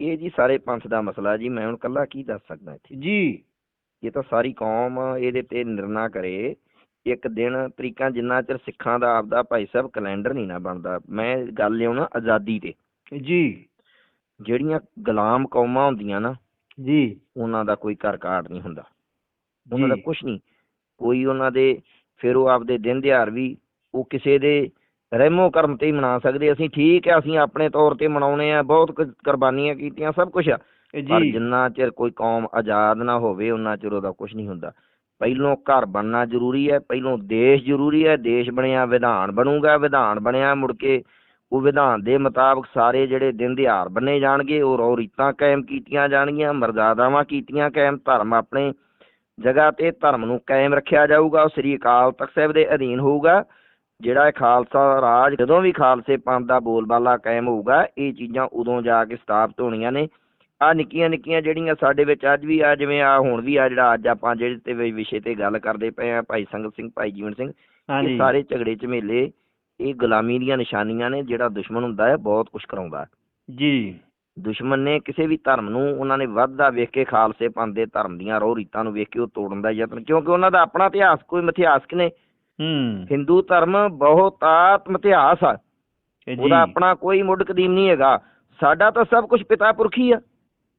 ਇਹ ਜੀ ਸਾਰੇ ਪੰਥ ਦਾ ਮਸਲਾ ਜੀ ਮੈਂ ਹੁਣ ਕੱਲਾ ਕੀ ਦੱਸ ਸਕਦਾ ਇੱਥੇ? ਜੀ। ਇਹ ਤਾਂ ਸਾਰੀ ਕੌਮ ਇਹਦੇ ਤੇ ਨਿਰਣਾ ਕਰੇ ਇੱਕ ਦਿਨ ਤਰੀਕਾ ਜਿੰਨਾ ਚਿਰ ਸਿੱਖਾਂ ਦਾ ਆਪਦਾ ਭਾਈ ਸਾਹਿਬ ਕੈਲੰਡਰ ਨਹੀਂ ਨਾ ਬਣਦਾ ਮੈਂ ਗੱਲ ਲਿਆਉਣਾ ਆਜ਼ਾਦੀ ਤੇ। ਜੀ। ਜਿਹੜੀਆਂ ਗੁਲਾਮ ਕੌਮਾਂ ਹੁੰਦੀਆਂ ਨਾ ਜੀ। ਉਹਨਾਂ ਦਾ ਕੋਈ ਕਰ ਕਾਟ ਨਹੀਂ ਹੁੰਦਾ। ਉਹਨਾਂ ਦਾ ਕੁਝ ਨਹੀਂ। ਕੋਈ ਉਹਨਾਂ ਦੇ ਫਿਰ ਉਹ ਆਪਦੇ ਦਿਨ ਦਿਹਾੜ ਵੀ ਉਹ ਕਿਸੇ ਦੇ ਰਹਿਮੋ ਕਰਮ ਤੇ ਹੀ ਮਨਾ ਸਕਦੇ। ਅਸੀਂ ਠੀਕ ਹੈ ਅਸੀਂ ਆਪਣੇ ਤੌਰ ਤੇ ਮਨਾਉਣੇ ਆ ਬਹੁਤ ਕੁਰਬਾਨੀਆਂ ਕੀਤੀਆਂ ਸਭ ਕੁਝ ਆ। ਪਰ ਜਿੰਨਾ ਚਿਰ ਕੋਈ ਕੌਮ ਆਜ਼ਾਦ ਨਾ ਹੋਵੇ ਉਹਨਾਂ ਚਿਰ ਉਹਦਾ ਕੁਝ ਨਹੀਂ ਹੁੰਦਾ। ਪਹਿਲੋਂ ਘਰ ਬਣਨਾ ਜ਼ਰੂਰੀ ਹੈ, ਪਹਿਲੋਂ ਦੇਸ਼ ਜ਼ਰੂਰੀ ਹੈ, ਦੇਸ਼ ਬਣਿਆ ਵਿਧਾਨ ਬਣੂਗਾ, ਵਿਧਾਨ ਬਣਿਆ ਮੁੜ ਕੇ ਉਹ ਵਿਧਾਨ ਦੇ ਮੁਤਾਬਕ ਸਾਰੇ ਜਿਹੜੇ ਦਿਨ ਦਿਹਾੜ ਬੰਨੇ ਜਾਣਗੇ, ਉਹ ਰੋ ਰੀਤਾਂ ਕਾਇਮ ਕੀਤੀਆਂ ਜਾਣਗੀਆਂ, ਮਰਜ਼ਾਦਾਵਾਂ ਕੀਤੀਆਂ ਕਾਇਮ, ਧਰਮ ਆਪਣੇ ਜਗ੍ਹਾ ਤੇ ਧਰਮ ਨੂੰ ਕਾਇਮ ਰੱਖਿਆ ਜਾਊਗਾ, ਉਹ ਸ੍ਰੀ ਅਕਾਲ ਤਖਤ ਸਾਹਿਬ ਦੇ ਅਧੀਨ ਹੋਊਗਾ, ਜਿਹੜਾ ਇਹ ਖਾਲਸਾ ਰਾਜ ਜਦੋਂ ਵੀ ਖਾਲਸੇ ਪੰਥ ਦਾ ਬੋਲਬਾਲਾ ਕਾਇਮ ਹੋਊਗਾ, ਇਹ ਚੀਜ਼ਾਂ ਉਦੋਂ ਜਾ ਕੇ ਸਥਾਪਿਤ ਹੋਣੀਆਂ ਨੇ ਆ ਨਿੱਕੀਆਂ ਨਿੱਕੀਆਂ ਜਿਹੜੀਆਂ ਸਾਡੇ ਵਿੱਚ ਅੱਜ ਵੀ ਆ ਜਿਵੇਂ ਆ ਹੁਣ ਵੀ ਆ ਜਿਹੜਾ ਅੱਜ ਆਪਾਂ ਜਿਹੜੇ ਤੇ ਵੀ ਵਿਸ਼ੇ ਤੇ ਗੱਲ ਕਰਦੇ ਪਏ ਆ ਭਾਈ ਸੰਗਤ ਸਿੰਘ ਭਾਈ ਜੀਵਨ ਸਿੰਘ ਇਹ ਹਾਂਜੀ। ਸਾਰੇ ਝਗੜੇ ਝਮੇਲੇ ਇਹ ਗੁਲਾਮੀ ਦੀਆਂ ਨਿਸ਼ਾਨੀਆਂ ਨੇ ਜਿਹੜਾ ਦੁਸ਼ਮਣ ਹੁੰਦਾ ਹੈ ਬਹੁਤ ਕੁਝ ਕਰਾਉਂਦਾ। ਹੈ। ਜੀ। ਦੁਸ਼ਮਣ ਨੇ ਕਿਸੇ ਵੀ ਧਰਮ ਨੂੰ ਉਹਨਾਂ ਨੇ ਵੱਧਦਾ ਵੇਖ ਕੇ ਖਾਲਸੇ ਪੰਥ ਦੇ ਧਰਮ ਦੀਆਂ ਰੋਹ ਰੀਤਾਂ ਨੂੰ ਵੇਖ ਕੇ ਉਹ ਤੋੜਨ ਦਾ ਯਤਨ ਕਿਉਂਕਿ ਉਹਨਾਂ ਦਾ ਆਪਣਾ ਇਤਿਹਾਸ ਕੋਈ ਮਿਥਿਹਾਸਕ ਨੇ ਹੂੰ। ਹਿੰਦੂ ਧਰਮ ਬਹੁਤ ਆਤਮ ਇਤਿਹਾਸ ਆ। ਇਹ ਜੀ। ਉਹਦਾ ਆਪਣਾ ਕੋਈ ਮੁੱਢ ਕਦੀਮ ਨਹੀਂ ਹੈਗਾ। ਸਾਡਾ ਤਾਂ ਸਭ ਕੁਝ ਪਿਤਾ ਪੁਰਖੀ ਆ।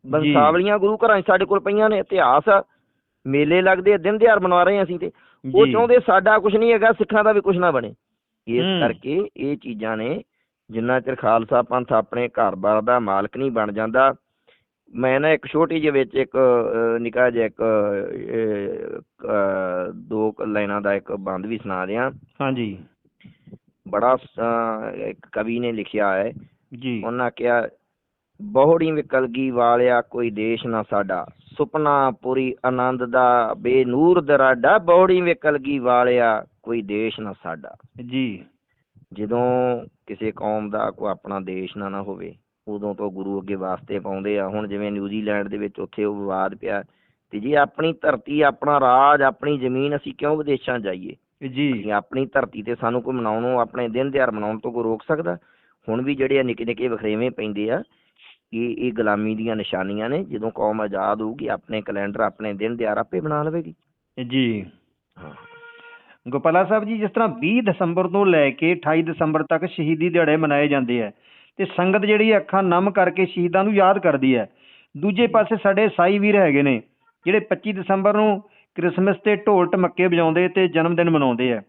ਬੰਸਾਵਲੀਆਂ ਗੁਰੂ ਘਰਾਂ 'ਚ ਸਾਡੇ ਕੋਲ ਪਈਆਂ ਨੇ ਇਤਿਹਾਸ ਆ। ਮੇਲੇ ਲੱਗਦੇ ਆ ਦਿਨ ਦਿਹਾੜ ਮਨਾ ਰਹੇ ਹਾਂ ਅਸੀਂ ਤੇ। ਉਹ। ਚਾਹੁੰਦੇ ਸਾਡਾ ਕੁਝ ਨਹੀਂ ਹੈਗਾ ਸਿੱਖਾਂ ਦਾ ਵੀ ਕੁਝ ਨਾ ਬਣੇ। ਇਸ। ਕਰਕੇ ਇਹ ਚੀਜ਼ਾਂ ਨੇ ਜਿੰਨਾ ਚਿਰ ਖਾਲਸਾ ਪੰਥ ਆਪਣੇ ਘਰ-ਬਾਰ ਦਾ ਮਾਲਕ ਨਹੀਂ ਬਣ ਜਾਂਦਾ ਮੈਂ ਨਾ ਇੱਕ ਛੋਟੀ ਜਿਹੀ ਵਿੱਚ ਇੱਕ ਨਿੱਕਾ ਜਿਹਾ ਇੱਕ ਦੋ ਲਾਈਨਾਂ ਦਾ ਇੱਕ ਬੰਦ ਵੀ ਸੁਣਾ ਦਿਆਂ। ਹਾਂਜੀ। ਬੜਾ ਇੱਕ ਕਵੀ ਨੇ ਲਿਖਿਆ ਹੈ। ਜੀ। ਉਹਨਾਂ ਕਿਹਾ ਬਹੁੜੀ ਵਿਕਲਗੀ ਵਾਲਿਆ ਕੋਈ ਦੇਸ਼ ਨਾ ਸਾਡਾ। ਸੁਪਨਾ ਪੂਰੀ ਆਨੰਦ ਦਾ ਬੇਨੂਰ ਦਰਾਡਾ ਬਹੁੜੀ ਵਿਕਲਗੀ ਵਾਲਿਆ ਕੋਈ ਦੇਸ਼ ਨਾ ਸਾਡਾ। ਜੀ। ਜਦੋਂ ਕਿਸੇ ਕੌਮ ਦਾ ਕੋਈ ਆਪਣਾ ਦੇਸ਼ ਨਾ ਨਾ ਹੋਵੇ ਉਦੋਂ ਤੋਂ ਗੁਰੂ ਅੱਗੇ ਵਾਸਤੇ ਪਾਉਂਦੇ ਆ। ਹੁਣ ਜਿਵੇਂ ਨਿਊਜ਼ੀਲੈਂਡ ਦੇ ਵਿੱਚ ਉੱਥੇ ਉਹ ਵਿਵਾਦ ਪਿਆ ਤੇ ਜੀ ਆਪਣੀ ਧਰਤੀ ਆਪਣਾ ਰਾਜ ਆਪਣੀ ਜ਼ਮੀਨ ਅਸੀਂ ਕਿਉਂ ਵਿਦੇਸ਼ਾਂ ਜਾਈਏ? ਜੀ। ਆਪਣੀ ਧਰਤੀ ਤੇ ਸਾਨੂੰ ਕੋਈ ਮਨਾਉਣੋਂ ਆਪਣੇ ਦਿਨ ਤਿਉਹਾਰ ਮਨਾਉਣ ਤੋਂ ਕੋਈ ਰੋਕ ਸਕਦਾ? ਹੁਣ ਵੀ ਜਿਹੜੇ ਨਿੱਕੇ ਨਿੱਕੇ ਵਖਰੇਵੇਂ ਪੈਂਦੇ ਆ ਇਹ ਇਹ ਗੁਲਾਮੀ ਦੀਆਂ ਨਿਸ਼ਾਨੀਆਂ ਨੇ ਜਦੋਂ ਕੌਮ ਆਜ਼ਾਦ ਹੋਊਗੀ ਆਪਣੇ ਕੈਲੰਡਰ ਆਪਣੇ ਦਿਨ ਤਿਉਹਾਰ ਆਪੇ ਬਣਾ ਲਵੇਗੀ। ਜੀ। ਗੋਪਾਲਾ ਸਾਹਿਬ ਜੀ ਜਿਸ ਤਰ੍ਹਾਂ 20 ਦਸੰਬਰ ਤੋਂ ਲੈ ਕੇ 28 ਦਸੰਬਰ ਤੱਕ ਸ਼ਹੀਦੀ ਦਿਹਾੜੇ ਮਨਾਏ ਜਾਂਦੇ ਆ ਤੇ ਸੰਗਤ ਜਿਹੜੀ ਅੱਖਾਂ ਨਮ ਕਰਕੇ ਸ਼ਹੀਦਾਂ ਨੂੰ ਯਾਦ ਕਰਦੀ ਹੈ ਦੂਜੇ ਪਾਸੇ ਸਾਡੇ ਸਾਈ ਵੀਰ ਹੈਗੇ ਨੇ ਜਿਹੜੇ 25 ਦਸੰਬਰ ਨੂੰ ਕ੍ਰਿਸਮਸ ਤੇ ਢੋਲ ਢਮੱਕੇ ਵਜਾਉਂਦੇ ਤੇ ਜਨਮ ਦਿਨ ਮਨਾਉਂਦੇ ਆ।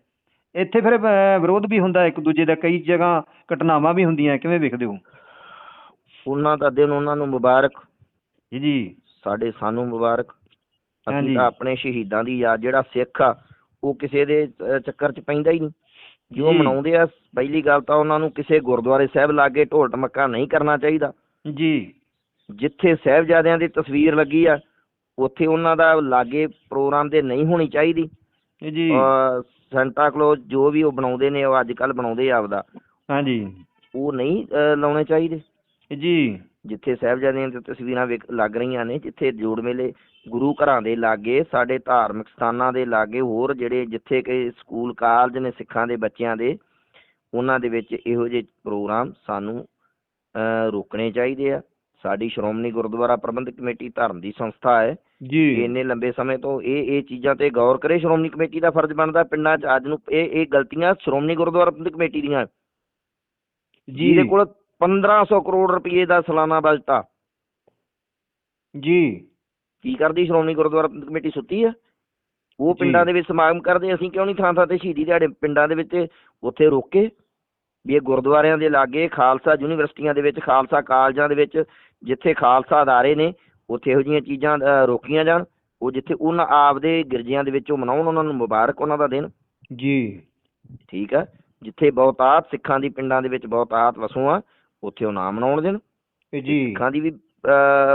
ਇੱਥੇ ਫਿਰ ਵਿਰੋਧ ਵੀ ਹੁੰਦਾ ਇੱਕ ਦੂਜੇ ਦਾ ਕਈ ਜਗ੍ਹਾ ਘਟਨਾਵਾਂ ਵੀ ਹੁੰਦੀਆਂ ਕਿਵੇਂ ਵੇਖਦੇ ਹੋ? ਉਹਨਾਂ ਦਾ ਦਿਨ ਉਹਨਾਂ ਨੂੰ ਮੁਬਾਰਕ। ਜੀ ਜੀ। ਸਾਡੇ ਸਾਨੂੰ ਮੁਬਾਰਕ। ਹਾਂਜੀ। ਅਸੀਂ ਤਾਂ ਆਪਣੇ ਸ਼ਹੀਦਾਂ ਦੀ ਯਾਦ ਜਿਹੜਾ ਸਿੱਖ ਆ ਉਹ ਕਿਸੇ ਦੇ ਅਹ, ਚੱਕਰ 'ਚ ਪੈਂਦਾ ਹੀ ਨਹੀਂ। ਜੋ ਜੀ। ਮਨਾਉਂਦੇ ਆ ਪਹਿਲੀ ਗੱਲ ਤਾਂ ਉਹਨਾਂ ਨੂੰ ਕਿਸੇ ਗੁਰਦੁਆਰੇ ਸਾਹਿਬ ਲਾਗੇ ਢੋਲ ਢਮੱਕਾ ਨਹੀਂ ਕਰਨਾ ਚਾਹੀਦਾ। ਜੀ। ਜਿੱਥੇ ਸਾਹਿਬਜ਼ਾਦਿਆਂ ਦੀ ਤਸਵੀਰ ਲੱਗੀ ਆ ਉੱਥੇ ਉਹਨਾਂ ਦਾ ਲਾਗੇ ਪ੍ਰੋਗਰਾਮ ਦੇ ਨਹੀਂ ਹੋਣੀ ਚਾਹੀਦੀ। ਜੀ। ਅਹ ਸੈਂਟਾ ਕਲੋਜ਼ ਜੋ ਵੀ ਉਹ ਬਣਾਉਂਦੇ ਨੇ ਉਹ ਅੱਜ ਕੱਲ ਬਣਾਉਂਦੇ ਆ ਆਪਦਾ। ਹਾਂਜੀ। ਉਹ ਨਹੀਂ ਅਹ, ਲਾਉਣੇ ਚਾਹੀਦੇ। ਜੀ। ਜਿੱਥੇ ਸਾਹਿਬਜ਼ਾਦਿਆਂ ਦੀਆਂ ਤਸਵੀਰਾਂ ਵੇਖ- ਲੱਗ ਰਹੀਆਂ ਨੇ ਜਿੱਥੇ ਜੋੜ ਮੇਲੇ ਗੁਰੂ ਘਰਾਂ ਦੇ ਲਾਗੇ ਸਾਡੇ ਧਾਰਮਿਕ ਸਥਾਨਾਂ ਦੇ ਲਾਗੇ ਹੋਰ ਜਿਹੜੇ ਜਿੱਥੇ ਕਿ ਸਕੂਲ ਕਾਲਜ ਨੇ ਸਿੱਖਾਂ ਦੇ ਬੱਚਿਆਂ ਦੇ ਉਹਨਾਂ ਦੇ ਵਿੱਚ ਇਹੋ ਜਿਹੇ ਪ੍ਰੋਗਰਾਮ ਸਾਨੂੰ ਅਹ, ਰੋਕਣੇ ਚਾਹੀਦੇ ਆ। ਸਾਡੀ ਸ਼੍ਰੋਮਣੀ ਗੁਰਦੁਆਰਾ ਪ੍ਰਬੰਧਕ ਕਮੇਟੀ ਧਰਮ ਦੀ ਸੰਸਥਾ ਹੈ। ਜੀ। ਇੰਨੇ ਲੰਬੇ ਸਮੇਂ ਤੋਂ ਇਹ ਇਹ ਚੀਜ਼ਾਂ ਤੇ ਗੌਰ ਕਰੇ ਸ਼੍ਰੋਮਣੀ ਕਮੇਟੀ ਦਾ ਫਰਜ਼ ਬਣਦਾ ਪਿੰਡਾਂ 'ਚ ਅੱਜ ਨੂੰ ਇਹ ਇਹ ਗਲਤੀਆਂ ਸ਼੍ਰੋਮਣੀ ਗੁਰਦੁਆਰਾ ਪ੍ਰਬੰਧਕ ਕਮੇਟੀ ਦੀਆਂ। ਜੀ। ਜਿਹਦੇ ਕੋਲ 1500 ਕਰੋੜ ਰੁਪਏ ਦਾ ਸਾਲਾਨਾ ਬਜਟ ਆ। ਜੀ। ਕੀ ਕਰਦੀ ਸ਼੍ਰੋਮਣੀ ਗੁਰਦੁਆਰਾ ਕਮੇਟੀ ਸੁੱਤੀ ਆ? ਉਹ। ਪਿੰਡਾਂ ਦੇ ਵਿੱਚ ਸਮਾਗਮ ਕਰਦੇ ਅਸੀਂ ਕਿਉਂ ਨਹੀਂ ਥਾਂ ਥਾਂ ਤੇ ਸ਼ਹੀਦੀ ਦਿਹਾੜੇ ਪਿੰਡਾਂ ਦੇ ਵਿੱਚ ਉੱਥੇ ਰੋਕੇ? ਵੀ ਇਹ ਗੁਰਦੁਆਰਿਆਂ ਦੇ ਲਾਗੇ ਖਾਲਸਾ ਯੂਨੀਵਰਸਿਟੀਆਂ ਦੇ ਵਿੱਚ ਖਾਲਸਾ ਕਾਲਜਾਂ ਦੇ ਵਿੱਚ ਜਿੱਥੇ ਖਾਲਸਾ ਅਦਾਰੇ ਨੇ ਉੱਥੇ ਇਹੋ ਜਿਹੀਆਂ ਚੀਜ਼ਾਂ ਰੋਕੀਆਂ ਜਾਣ ਉਹ ਜਿੱਥੇ ਉਹਨਾਂ ਆਪਦੇ ਗਿਰਜਿਆਂ ਦੇ ਵਿੱਚ ਉਹ ਮਨਾਉਣ ਉਹਨਾਂ ਨੂੰ ਮੁਬਾਰਕ ਉਹਨਾਂ ਦਾ ਦਿਨ ਜੀ। ਠੀਕ ਆ। ਜਿੱਥੇ ਬਹੁਤਾਤ ਸਿੱਖਾਂ ਦੀ ਪਿੰਡਾਂ ਦੇ ਵਿੱਚ ਬਹੁਤਾਤ ਵਸੋਂ ਆ ਉੱਥੇ ਉਹ ਨਾ ਮਨਾਉਣ ਦੇਣ ਜੀ। ਸਿੱਖਾਂ ਦੀ ਵੀ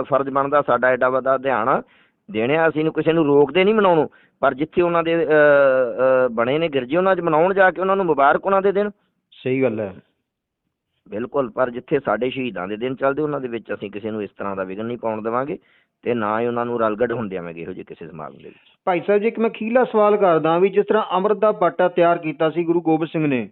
ਫਰਜ਼ ਬਣਦਾ ਸਾਡਾ ਐਡਾ ਵੱਡਾ ਧਿਆਨ ਦੇਣਿਆ ਅਸੀਂ ਨੂੰ ਕਿਸੇ ਨੂੰ ਰੋਕਦੇ ਨਹੀਂ ਮਨਾਉਣੋਂ। ਪਰ ਜਿੱਥੇ ਉਹਨਾਂ ਦੇ ਬਣੇ ਨੇ ਗਿਰਜੇ ਉਹਨਾਂ 'ਚ ਮਨਾਉਣ ਜਾ ਕੇ ਉਹਨਾਂ ਨੂੰ ਮੁਬਾਰਕ ਉਹਨਾਂ ਦੇ ਦਿਨ। ਸਹੀ ਗੱਲ ਹੈ। ਬਿਲਕੁਲ ਪਰ ਜਿੱਥੇ ਸਾਡੇ ਸ਼ਹੀਦਾਂ ਦੇ ਦਿਨ ਚੱਲਦੇ ਉਹਨਾਂ ਦੇ ਵਿੱਚ ਅਸੀਂ ਕਿਸੇ ਨੂੰ ਇਸ ਤਰ੍ਹਾਂ ਦਾ ਵਿਘਨ ਨਹੀਂ ਪਾਉਣ ਦੇਵਾਂਗੇ ਤੇ ਨਾ ਹੀ ਉਹਨਾਂ ਨੂੰ ਰਲਗੜ ਹੋਣ ਦੇਵਾਂਗੇ ਇਹੋ ਜਿਹੇ ਕਿਸੇ ਸਮਾਗਮ ਦੇ ਵਿੱਚ। ਭਾਈ ਸਾਹਿਬ ਜੀ ਇੱਕ ਮੈਂ ਖੀਲਾ ਸਵਾਲ ਕਰਦਾ ਵੀ ਜਿਸ ਤਰ੍ਹਾਂ ਅੰਮ੍ਰਿਤ ਦਾ ਬਾਟਾ ਤਿਆਰ ਕੀਤਾ ਸੀ ਗੁਰੂ ਗੋਬਿੰਦ ਸਿੰਘ ਨੇ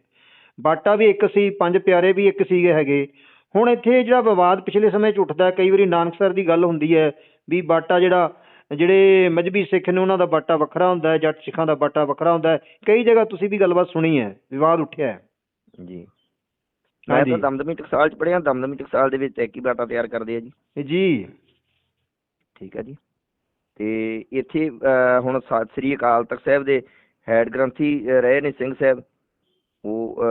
ਬਾਟਾ ਵੀ ਇੱਕ ਸੀ ਪੰਜ ਪਿਆਰੇ ਵੀ ਇੱਕ ਸੀਗੇ ਹੈਗੇ। ਹੁਣ ਇੱਥੇ ਜਿਹੜਾ ਵਿਵਾਦ ਪਿਛਲੇ ਸਮੇਂ 'ਚ ਉੱਠਦਾ ਕਈ ਵਾਰੀ ਨਾਨਕਸਰ ਦੀ ਗੱਲ ਹੁੰਦੀ ਹੈ ਵੀ ਬਾਟਾ ਜਿਹੜਾ ਜਿਹੜੇ ਮਜਬੀ ਸਿੱਖ ਨੇ ਉਹਨਾਂ ਦਾ ਬਾਟਾ ਵੱਖਰਾ ਹੁੰਦਾ ਹੈ ਜੱਟ ਸਿੱਖਾਂ ਦਾ ਬਾਟਾ ਵੱਖਰਾ ਹੁੰਦਾ ਹੈ। ਕਈ ਜਗ੍ਹਾ ਤੁਸੀਂ ਵੀ ਗੱਲਬਾਤ ਸੁਣੀ ਹੈ ਵਿਵਾਦ ਉੱਠਿਆ ਹੈ। ਜੀ। ਮੈਂ। ਤਾਂ ਦਮਦਮੀ ਟਕਸਾਲ 'ਚ ਪੜ੍ਹਿਆ ਦਮਦਮੀ ਟਕਸਾਲ ਦੇ ਵਿੱਚ ਇੱਕ ਹੀ ਬਾਟਾ ਤਿਆਰ ਕਰਦੇ ਆ ਜੀ। ਜੀ। ਠੀਕ ਹੈ ਜੀ। ਤੇ ਇੱਥੇ ਹੁਣ ਸਤਿ ਸ੍ਰੀ ਅਕਾਲ ਤਖਤ ਸਾਹਿਬ ਦੇ ਹੈਡ ਗ੍ਰੰਥੀ ਰਹੇ ਨੇ ਸਿੰਘ ਸਾਹਿਬ। ਉਹ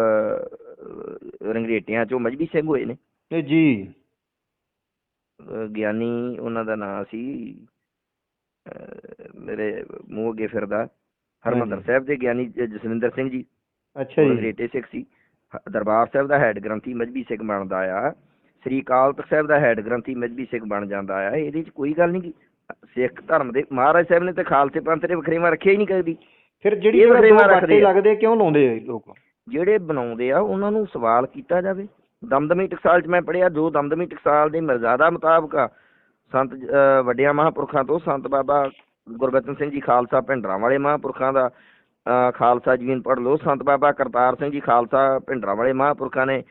ਰੰਗਰੇਟਿਆਂ ਚੋਂ ਮਜਬੀ ਸਿੰਘ ਹੋਏ ਨੇ। ਇਹ ਜੀ। ਗਿਆਨੀ ਉਹਨਾਂ ਦਾ ਨਾਂ ਸੀ ਮੇਰੇ ਮੂੰਹ ਅੱਗੇ ਫਿਰਦਾ ਹਰਮੰਦਰ। ਸਾਹਿਬ ਦੇ ਗਿਆਨੀ ਜਸਵਿੰਦਰ ਸਿੰਘ ਜੀ। ਅੱਛਾ ਜੀ। ਰੰਗਰੇਟੇ ਸਿੱਖ ਸੀ। ਦਰਬਾਰ ਸਾਹਿਬ ਦਾ ਹੈਡ ਗ੍ਰੰਥੀ ਮਜਬੀ ਸਿੰਘ ਬਣਦਾ ਆ। ਸ੍ਰੀ ਅਕਾਲ ਤਖਤ ਸਾਹਿਬ ਦਾ ਹੈਡ ਗ੍ਰੰਥੀ ਮਜਬੀ ਸਿੰਘ ਬਣ ਜਾਂਦਾ ਆ। ਇਹਦੇ 'ਚ ਕੋਈ ਗੱਲ ਨਹੀਂ ਸਿੱਖ ਧਰਮ ਦੇ ਮਹਾਰਾਜ ਸਾਹਿਬ ਨੇ ਤੇ ਖਾਲਸੇ ਪੰਥ ਦੇ ਵਖਰੇਵਾ ਰੱਖਿਆ ਹੀ ਨਹੀਂ ਕਦੀ। ਫਿਰ ਜਿਹੜੀ ਵਖਰੇਵਾਂ ਰੱਖਦੇ। ਲੱਗਦੇ ਕਿਉਂ ਲਾਉਂਦੇ ਲੋਕ? ਜਿਹੜੇ ਬਣਾਉਂਦੇ ਆ, ਉਹਨਾਂ ਨੂੰ ਸਵਾਲ ਕੀਤਾ ਜਾਵੇ। ਦਮਦਮੀ ਟਕਸਾਲ 'ਚ ਮੈਂ ਪੜਿਆ ਜੋ ਦਮਦਮੀ ਟਕਸਾਲ ਦੇ ਮਰਜ਼ਾਦਾ ਮੁਤਾਬਕ ਸੰਤ ਵੱਡਿਆਂ ਮਹਾਂਪੁਰਖਾਂ ਤੋਂ ਸੰਤ ਬਾਬਾ ਗੁਰਬਚਨ ਸਿੰਘ ਜੀ ਖਾਲਸਾ ਭਿੰਡਰਾਂ ਵਾਲੇ ਮਹਾਂਪੁਰਖਾਂ ਦਾ ਖਾਲਸਾ ਜੀਵਨ ਪੜ੍ਹ ਲਓ। ਸੰਤ ਬਾਬਾ ਕਰਤਾਰ ਸਿੰਘ ਜੀ ਖਾਲਸਾ ਭਿੰਡਰਾਂ ਵਾਲੇ ਮਹਾਂਪੁਰਖਾਂ ਨੇ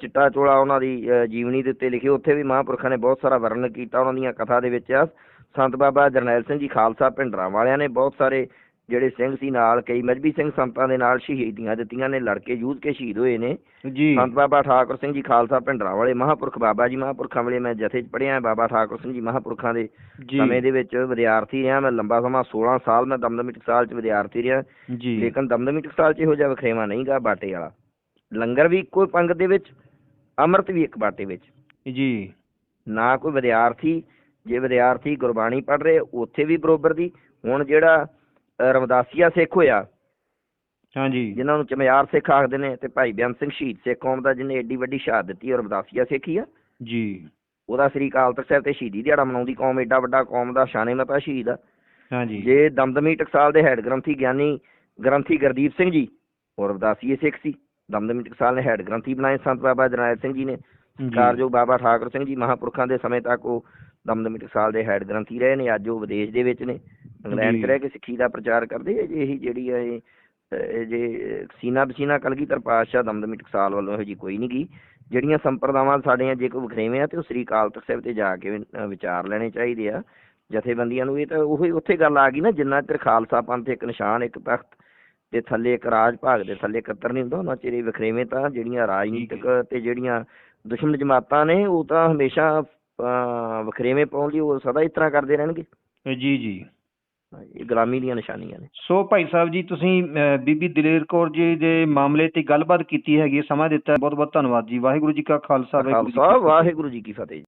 ਚਿੱਟਾ ਚੋਲਾ ਉਹਨਾਂ ਦੀ ਜੀਵਨੀ ਦੇ ਉੱਤੇ ਲਿਖੇ ਉੱਥੇ ਵੀ ਮਹਾਂਪੁਰਖਾਂ ਨੇ ਬਹੁਤ ਸਾਰਾ ਵਰਣਨ ਕੀਤਾ, ਉਹਨਾਂ ਦੀਆਂ ਕਥਾ ਦੇ ਵਿੱਚ ਆ। ਸੰਤ ਬਾਬਾ ਜਰਨੈਲ ਸਿੰਘ ਜੀ ਖਾਲਸਾ ਭਿੰਡਰਾਂ ਵਾਲਿਆਂ ਨੇ ਬਹੁਤ ਸਾਰੇ ਜਿਹੜੇ ਸਿੰਘ ਸੀ ਨਾਲ ਕਈ ਮਜਬੀ ਸਿੰਘ ਸੰਤਾਂ ਦੇ ਨਾਲ ਸ਼ਹੀਦੀਆਂ ਦਿੱਤੀਆਂ ਨੇ ਲੜ ਕੇ ਯੂਧ ਕੇ ਸ਼ਹੀਦ ਹੋਏ ਨੇ। ਜੀ। ਸੰਤ ਬਾਬਾ ਠਾਕੁਰ ਸਿੰਘ ਜੀ ਖਾਲਸਾ ਭਿੰਡਰਾਂ ਵਾਲੇ ਮਹਾਂਪੁਰਖ ਬਾਬਾ ਜੀ ਮਹਾਂਪੁਰਖਾਂ ਵਾਲੇ ਮੈਂ ਜਥੇ 'ਚ ਪੜ੍ਹਿਆ ਬਾਬਾ ਠਾਕੁਰ ਸਿੰਘ ਜੀ ਮਹਾਂਪੁਰਖਾਂ ਦੇ ਸਮੇਂ ਦੇ ਵਿੱਚ ਵਿਦਿਆਰਥੀ ਰਿਹਾ। ਮੈਂ ਲੰਬਾ ਸਮਾਂ 16 ਸਾਲ ਮੈਂ ਦਮਦਮੀ ਟਕਸਾਲ 'ਚ ਵਿਦਿਆਰਥੀ ਰਿਹਾ। ਜੀ। ਲੇਕਿਨ ਦਮਦਮੀ ਟਕਸਾਲ 'ਚ ਇਹੋ ਜਿਹਾ ਵਖਰੇਵਾ ਨਹੀਂਗਾ ਬਾਟੇ ਵਾਲਾ। ਲੰਗਰ ਵੀ ਇੱਕੋ ਪੰਗਤ ਦੇ ਵਿੱਚ ਅੰਮ੍ਰਿਤ ਵੀ ਇੱਕ ਬਾਟੇ ਵਿੱਚ। ਜੀ। ਨਾ ਕੋਈ ਵਿਦਿਆਰਥੀ ਜੇ ਵਿਦਿਆਰਥੀ ਗੁਰਬਾਣੀ ਪੜ੍ਹ ਰਹੇ ਉੱਥੇ ਵੀ ਬਰੋਬਰ ਦੀ। ਹੁਣ ਜਿਹੜਾ ਰਮਦਾਸੀਆ ਸਿੱਖ ਹੋਇਆ। ਹਾਂਜੀ। ਜਿਨ੍ਹਾਂ ਨੂੰ ਚਮਿਆਰ ਸਿੱਖ ਆਖਦੇ ਨੇ ਤੇ ਭਾਈ ਬੇਅੰਤ ਸਿੰਘ ਸ਼ਹੀਦ ਸਿੱਖ ਕੌਮ ਦਾ ਜਿਹਨੇ ਏਡੀ ਵੱਡੀ ਸ਼ਹਾਦਤ ਦਿੱਤੀ ਔਰ ਰਮਦਾਸੀਆ ਸਿੱਖ ਹੀ ਆ। ਜੀ। ਉਹਦਾ ਸ੍ਰੀ ਅਕਾਲ ਤਖਤ ਸਾਹਿਬ ਤੇ ਸ਼ਹੀਦੀ ਦਿਹਾੜਾ ਮਨਾਉਂਦੀ ਕੌਮ ਏਡਾ ਵੱਡਾ ਕੌਮ ਦਾ ਸ਼ਾਨੇ ਮਤਾ ਸ਼ਹੀਦ ਆ। ਹਾਂਜੀ। ਜੇ ਦਮਦਮੀ ਟਕਸਾਲ ਦੇ ਹੈਡ ਗ੍ਰੰਥੀ ਗਿਆਨੀ ਗ੍ਰੰਥੀ ਗੁਰਦੀਪ ਸਿੰਘ ਜੀ ਔਰ ਰਮਦਾਸੀਏ ਸਿੱਖ ਸੀ। ਦਮਦਮੀ ਟਕਸਾਲ ਨੇ ਹੈਡ ਗ੍ਰੰਥੀ ਬਣਾਏ ਸੰਤ ਬਾਬਾ ਜਰਨੈਲ ਸਿੰਘ ਜੀ ਨੇ। ਜੀ। ਕਾਰਜੋਗ ਬਾਬਾ ਠਾਕੁਰ ਸਿੰਘ ਜੀ ਮਹਾਂਪੁਰਖਾਂ ਦੇ ਸਮੇਂ ਤੱਕ ਉਹ ਦਮਦਮੀ ਟਕਸਾਲ ਦੇ ਹੈਡ ਗ੍ਰੰਥੀ ਰਹੇ ਨੇ ਅੱਜ ਉਹ ਵਿਦੇਸ਼ ਦੇ ਵਿੱਚ ਨੇ। ਇੰਗਲੈਂਡ। 'ਚ ਰਹਿ ਕੇ ਸਿੱਖੀ ਦਾ ਪ੍ਰਚਾਰ ਕਰਦੇ ਇਹੀ ਜਿਹੜੀ ਹੈ ਇਹ ਜੇ ਸੀਨਾ ਬਸੀਨਾ ਕਲਗੀਧਰ ਪਾਤਸ਼ਾਹ ਦਮਦਮੀ ਟਕਸਾਲ ਵੱਲੋਂ ਇਹੋ ਜੀ ਕੋਈ ਨਹੀਂ ਗੀ ਜਿਹੜੀਆਂ ਸੰਪਰਦਾਵਾਂ ਸਾਡੀਆਂ ਜੇ ਕੋਈ ਵਖਰੇਵੇਂ ਆ ਤੇ ਉਹ ਸ੍ਰੀ ਅਕਾਲ ਤਖਤ ਸਾਹਿਬ ਤੇ ਜਾ ਕੇ ਵਿਚਾਰ ਲੈਣੇ ਚਾਹੀਦੇ ਆ। ਜਥੇਬੰਦੀਆਂ ਨੂੰ ਇਹ ਤਾਂ ਉਹੀ ਉੱਥੇ ਗੱਲ ਆ ਗਈ ਨਾ ਜਿੰਨਾ ਚਿਰ ਖਾਲਸਾ ਪੰਥ ਇੱਕ ਨਿਸ਼ਾਨ ਇੱਕ ਤਖਤ ਤੇ ਥੱਲੇ ਇੱਕ ਰਾਜ ਭਾਗ ਦੇ ਥੱਲੇ ਇਕੱਤਰ ਨਹੀਂ ਹੁੰਦਾ ਉਹਨਾਂ ਚਿਰ ਇਹ ਵਖਰੇਵੇਂ ਤਾਂ ਜਿਹੜੀਆਂ ਰਾਜਨੀਤਿਕ ਤੇ ਜਿਹੜੀਆਂ ਦੁਸ਼ਮਣ ਜਮਾਤਾਂ ਨੇ ਉਹ ਤਾਂ ਹਮੇਸ਼ਾ ਵਖਰੇਵੇਂ ਪਾਉਣ ਲਈ ਉਹ ਸਦਾ ਇਸ ਤਰ੍ਹਾਂ ਕਰਦੇ ਰਹਿਣਗੇ। ਜੀ ਜੀ। ਇਹ ਗੁਲਾਮੀ ਦੀਆਂ ਨਿਸ਼ਾਨੀਆਂ ਨੇ। ਸੋ ਭਾਈ ਸਾਹਿਬ ਜੀ ਤੁਸੀਂ ਅਹ, ਬੀਬੀ ਦਲੇਰ ਕੌਰ ਜੀ ਦੇ ਮਾਮਲੇ ਤੇ ਗੱਲਬਾਤ ਕੀਤੀ ਹੈਗੀ ਹੈ, ਸਮਾਂ ਦਿੱਤਾ ਬਹੁਤ ਬਹੁਤ ਧੰਨਵਾਦ ਜੀ। ਵਾਹਿਗੁਰੂ ਜੀ ਕਾ ਖਾਲਸਾ ਵਾਹਿਗੁਰੂ ਜੀ ਕੀ ਖਾਲਸਾ ਫਤਿਹ। ਵਾਹਿਗੁਰੂ ਜੀ ਕੀ ਫਤਿਹ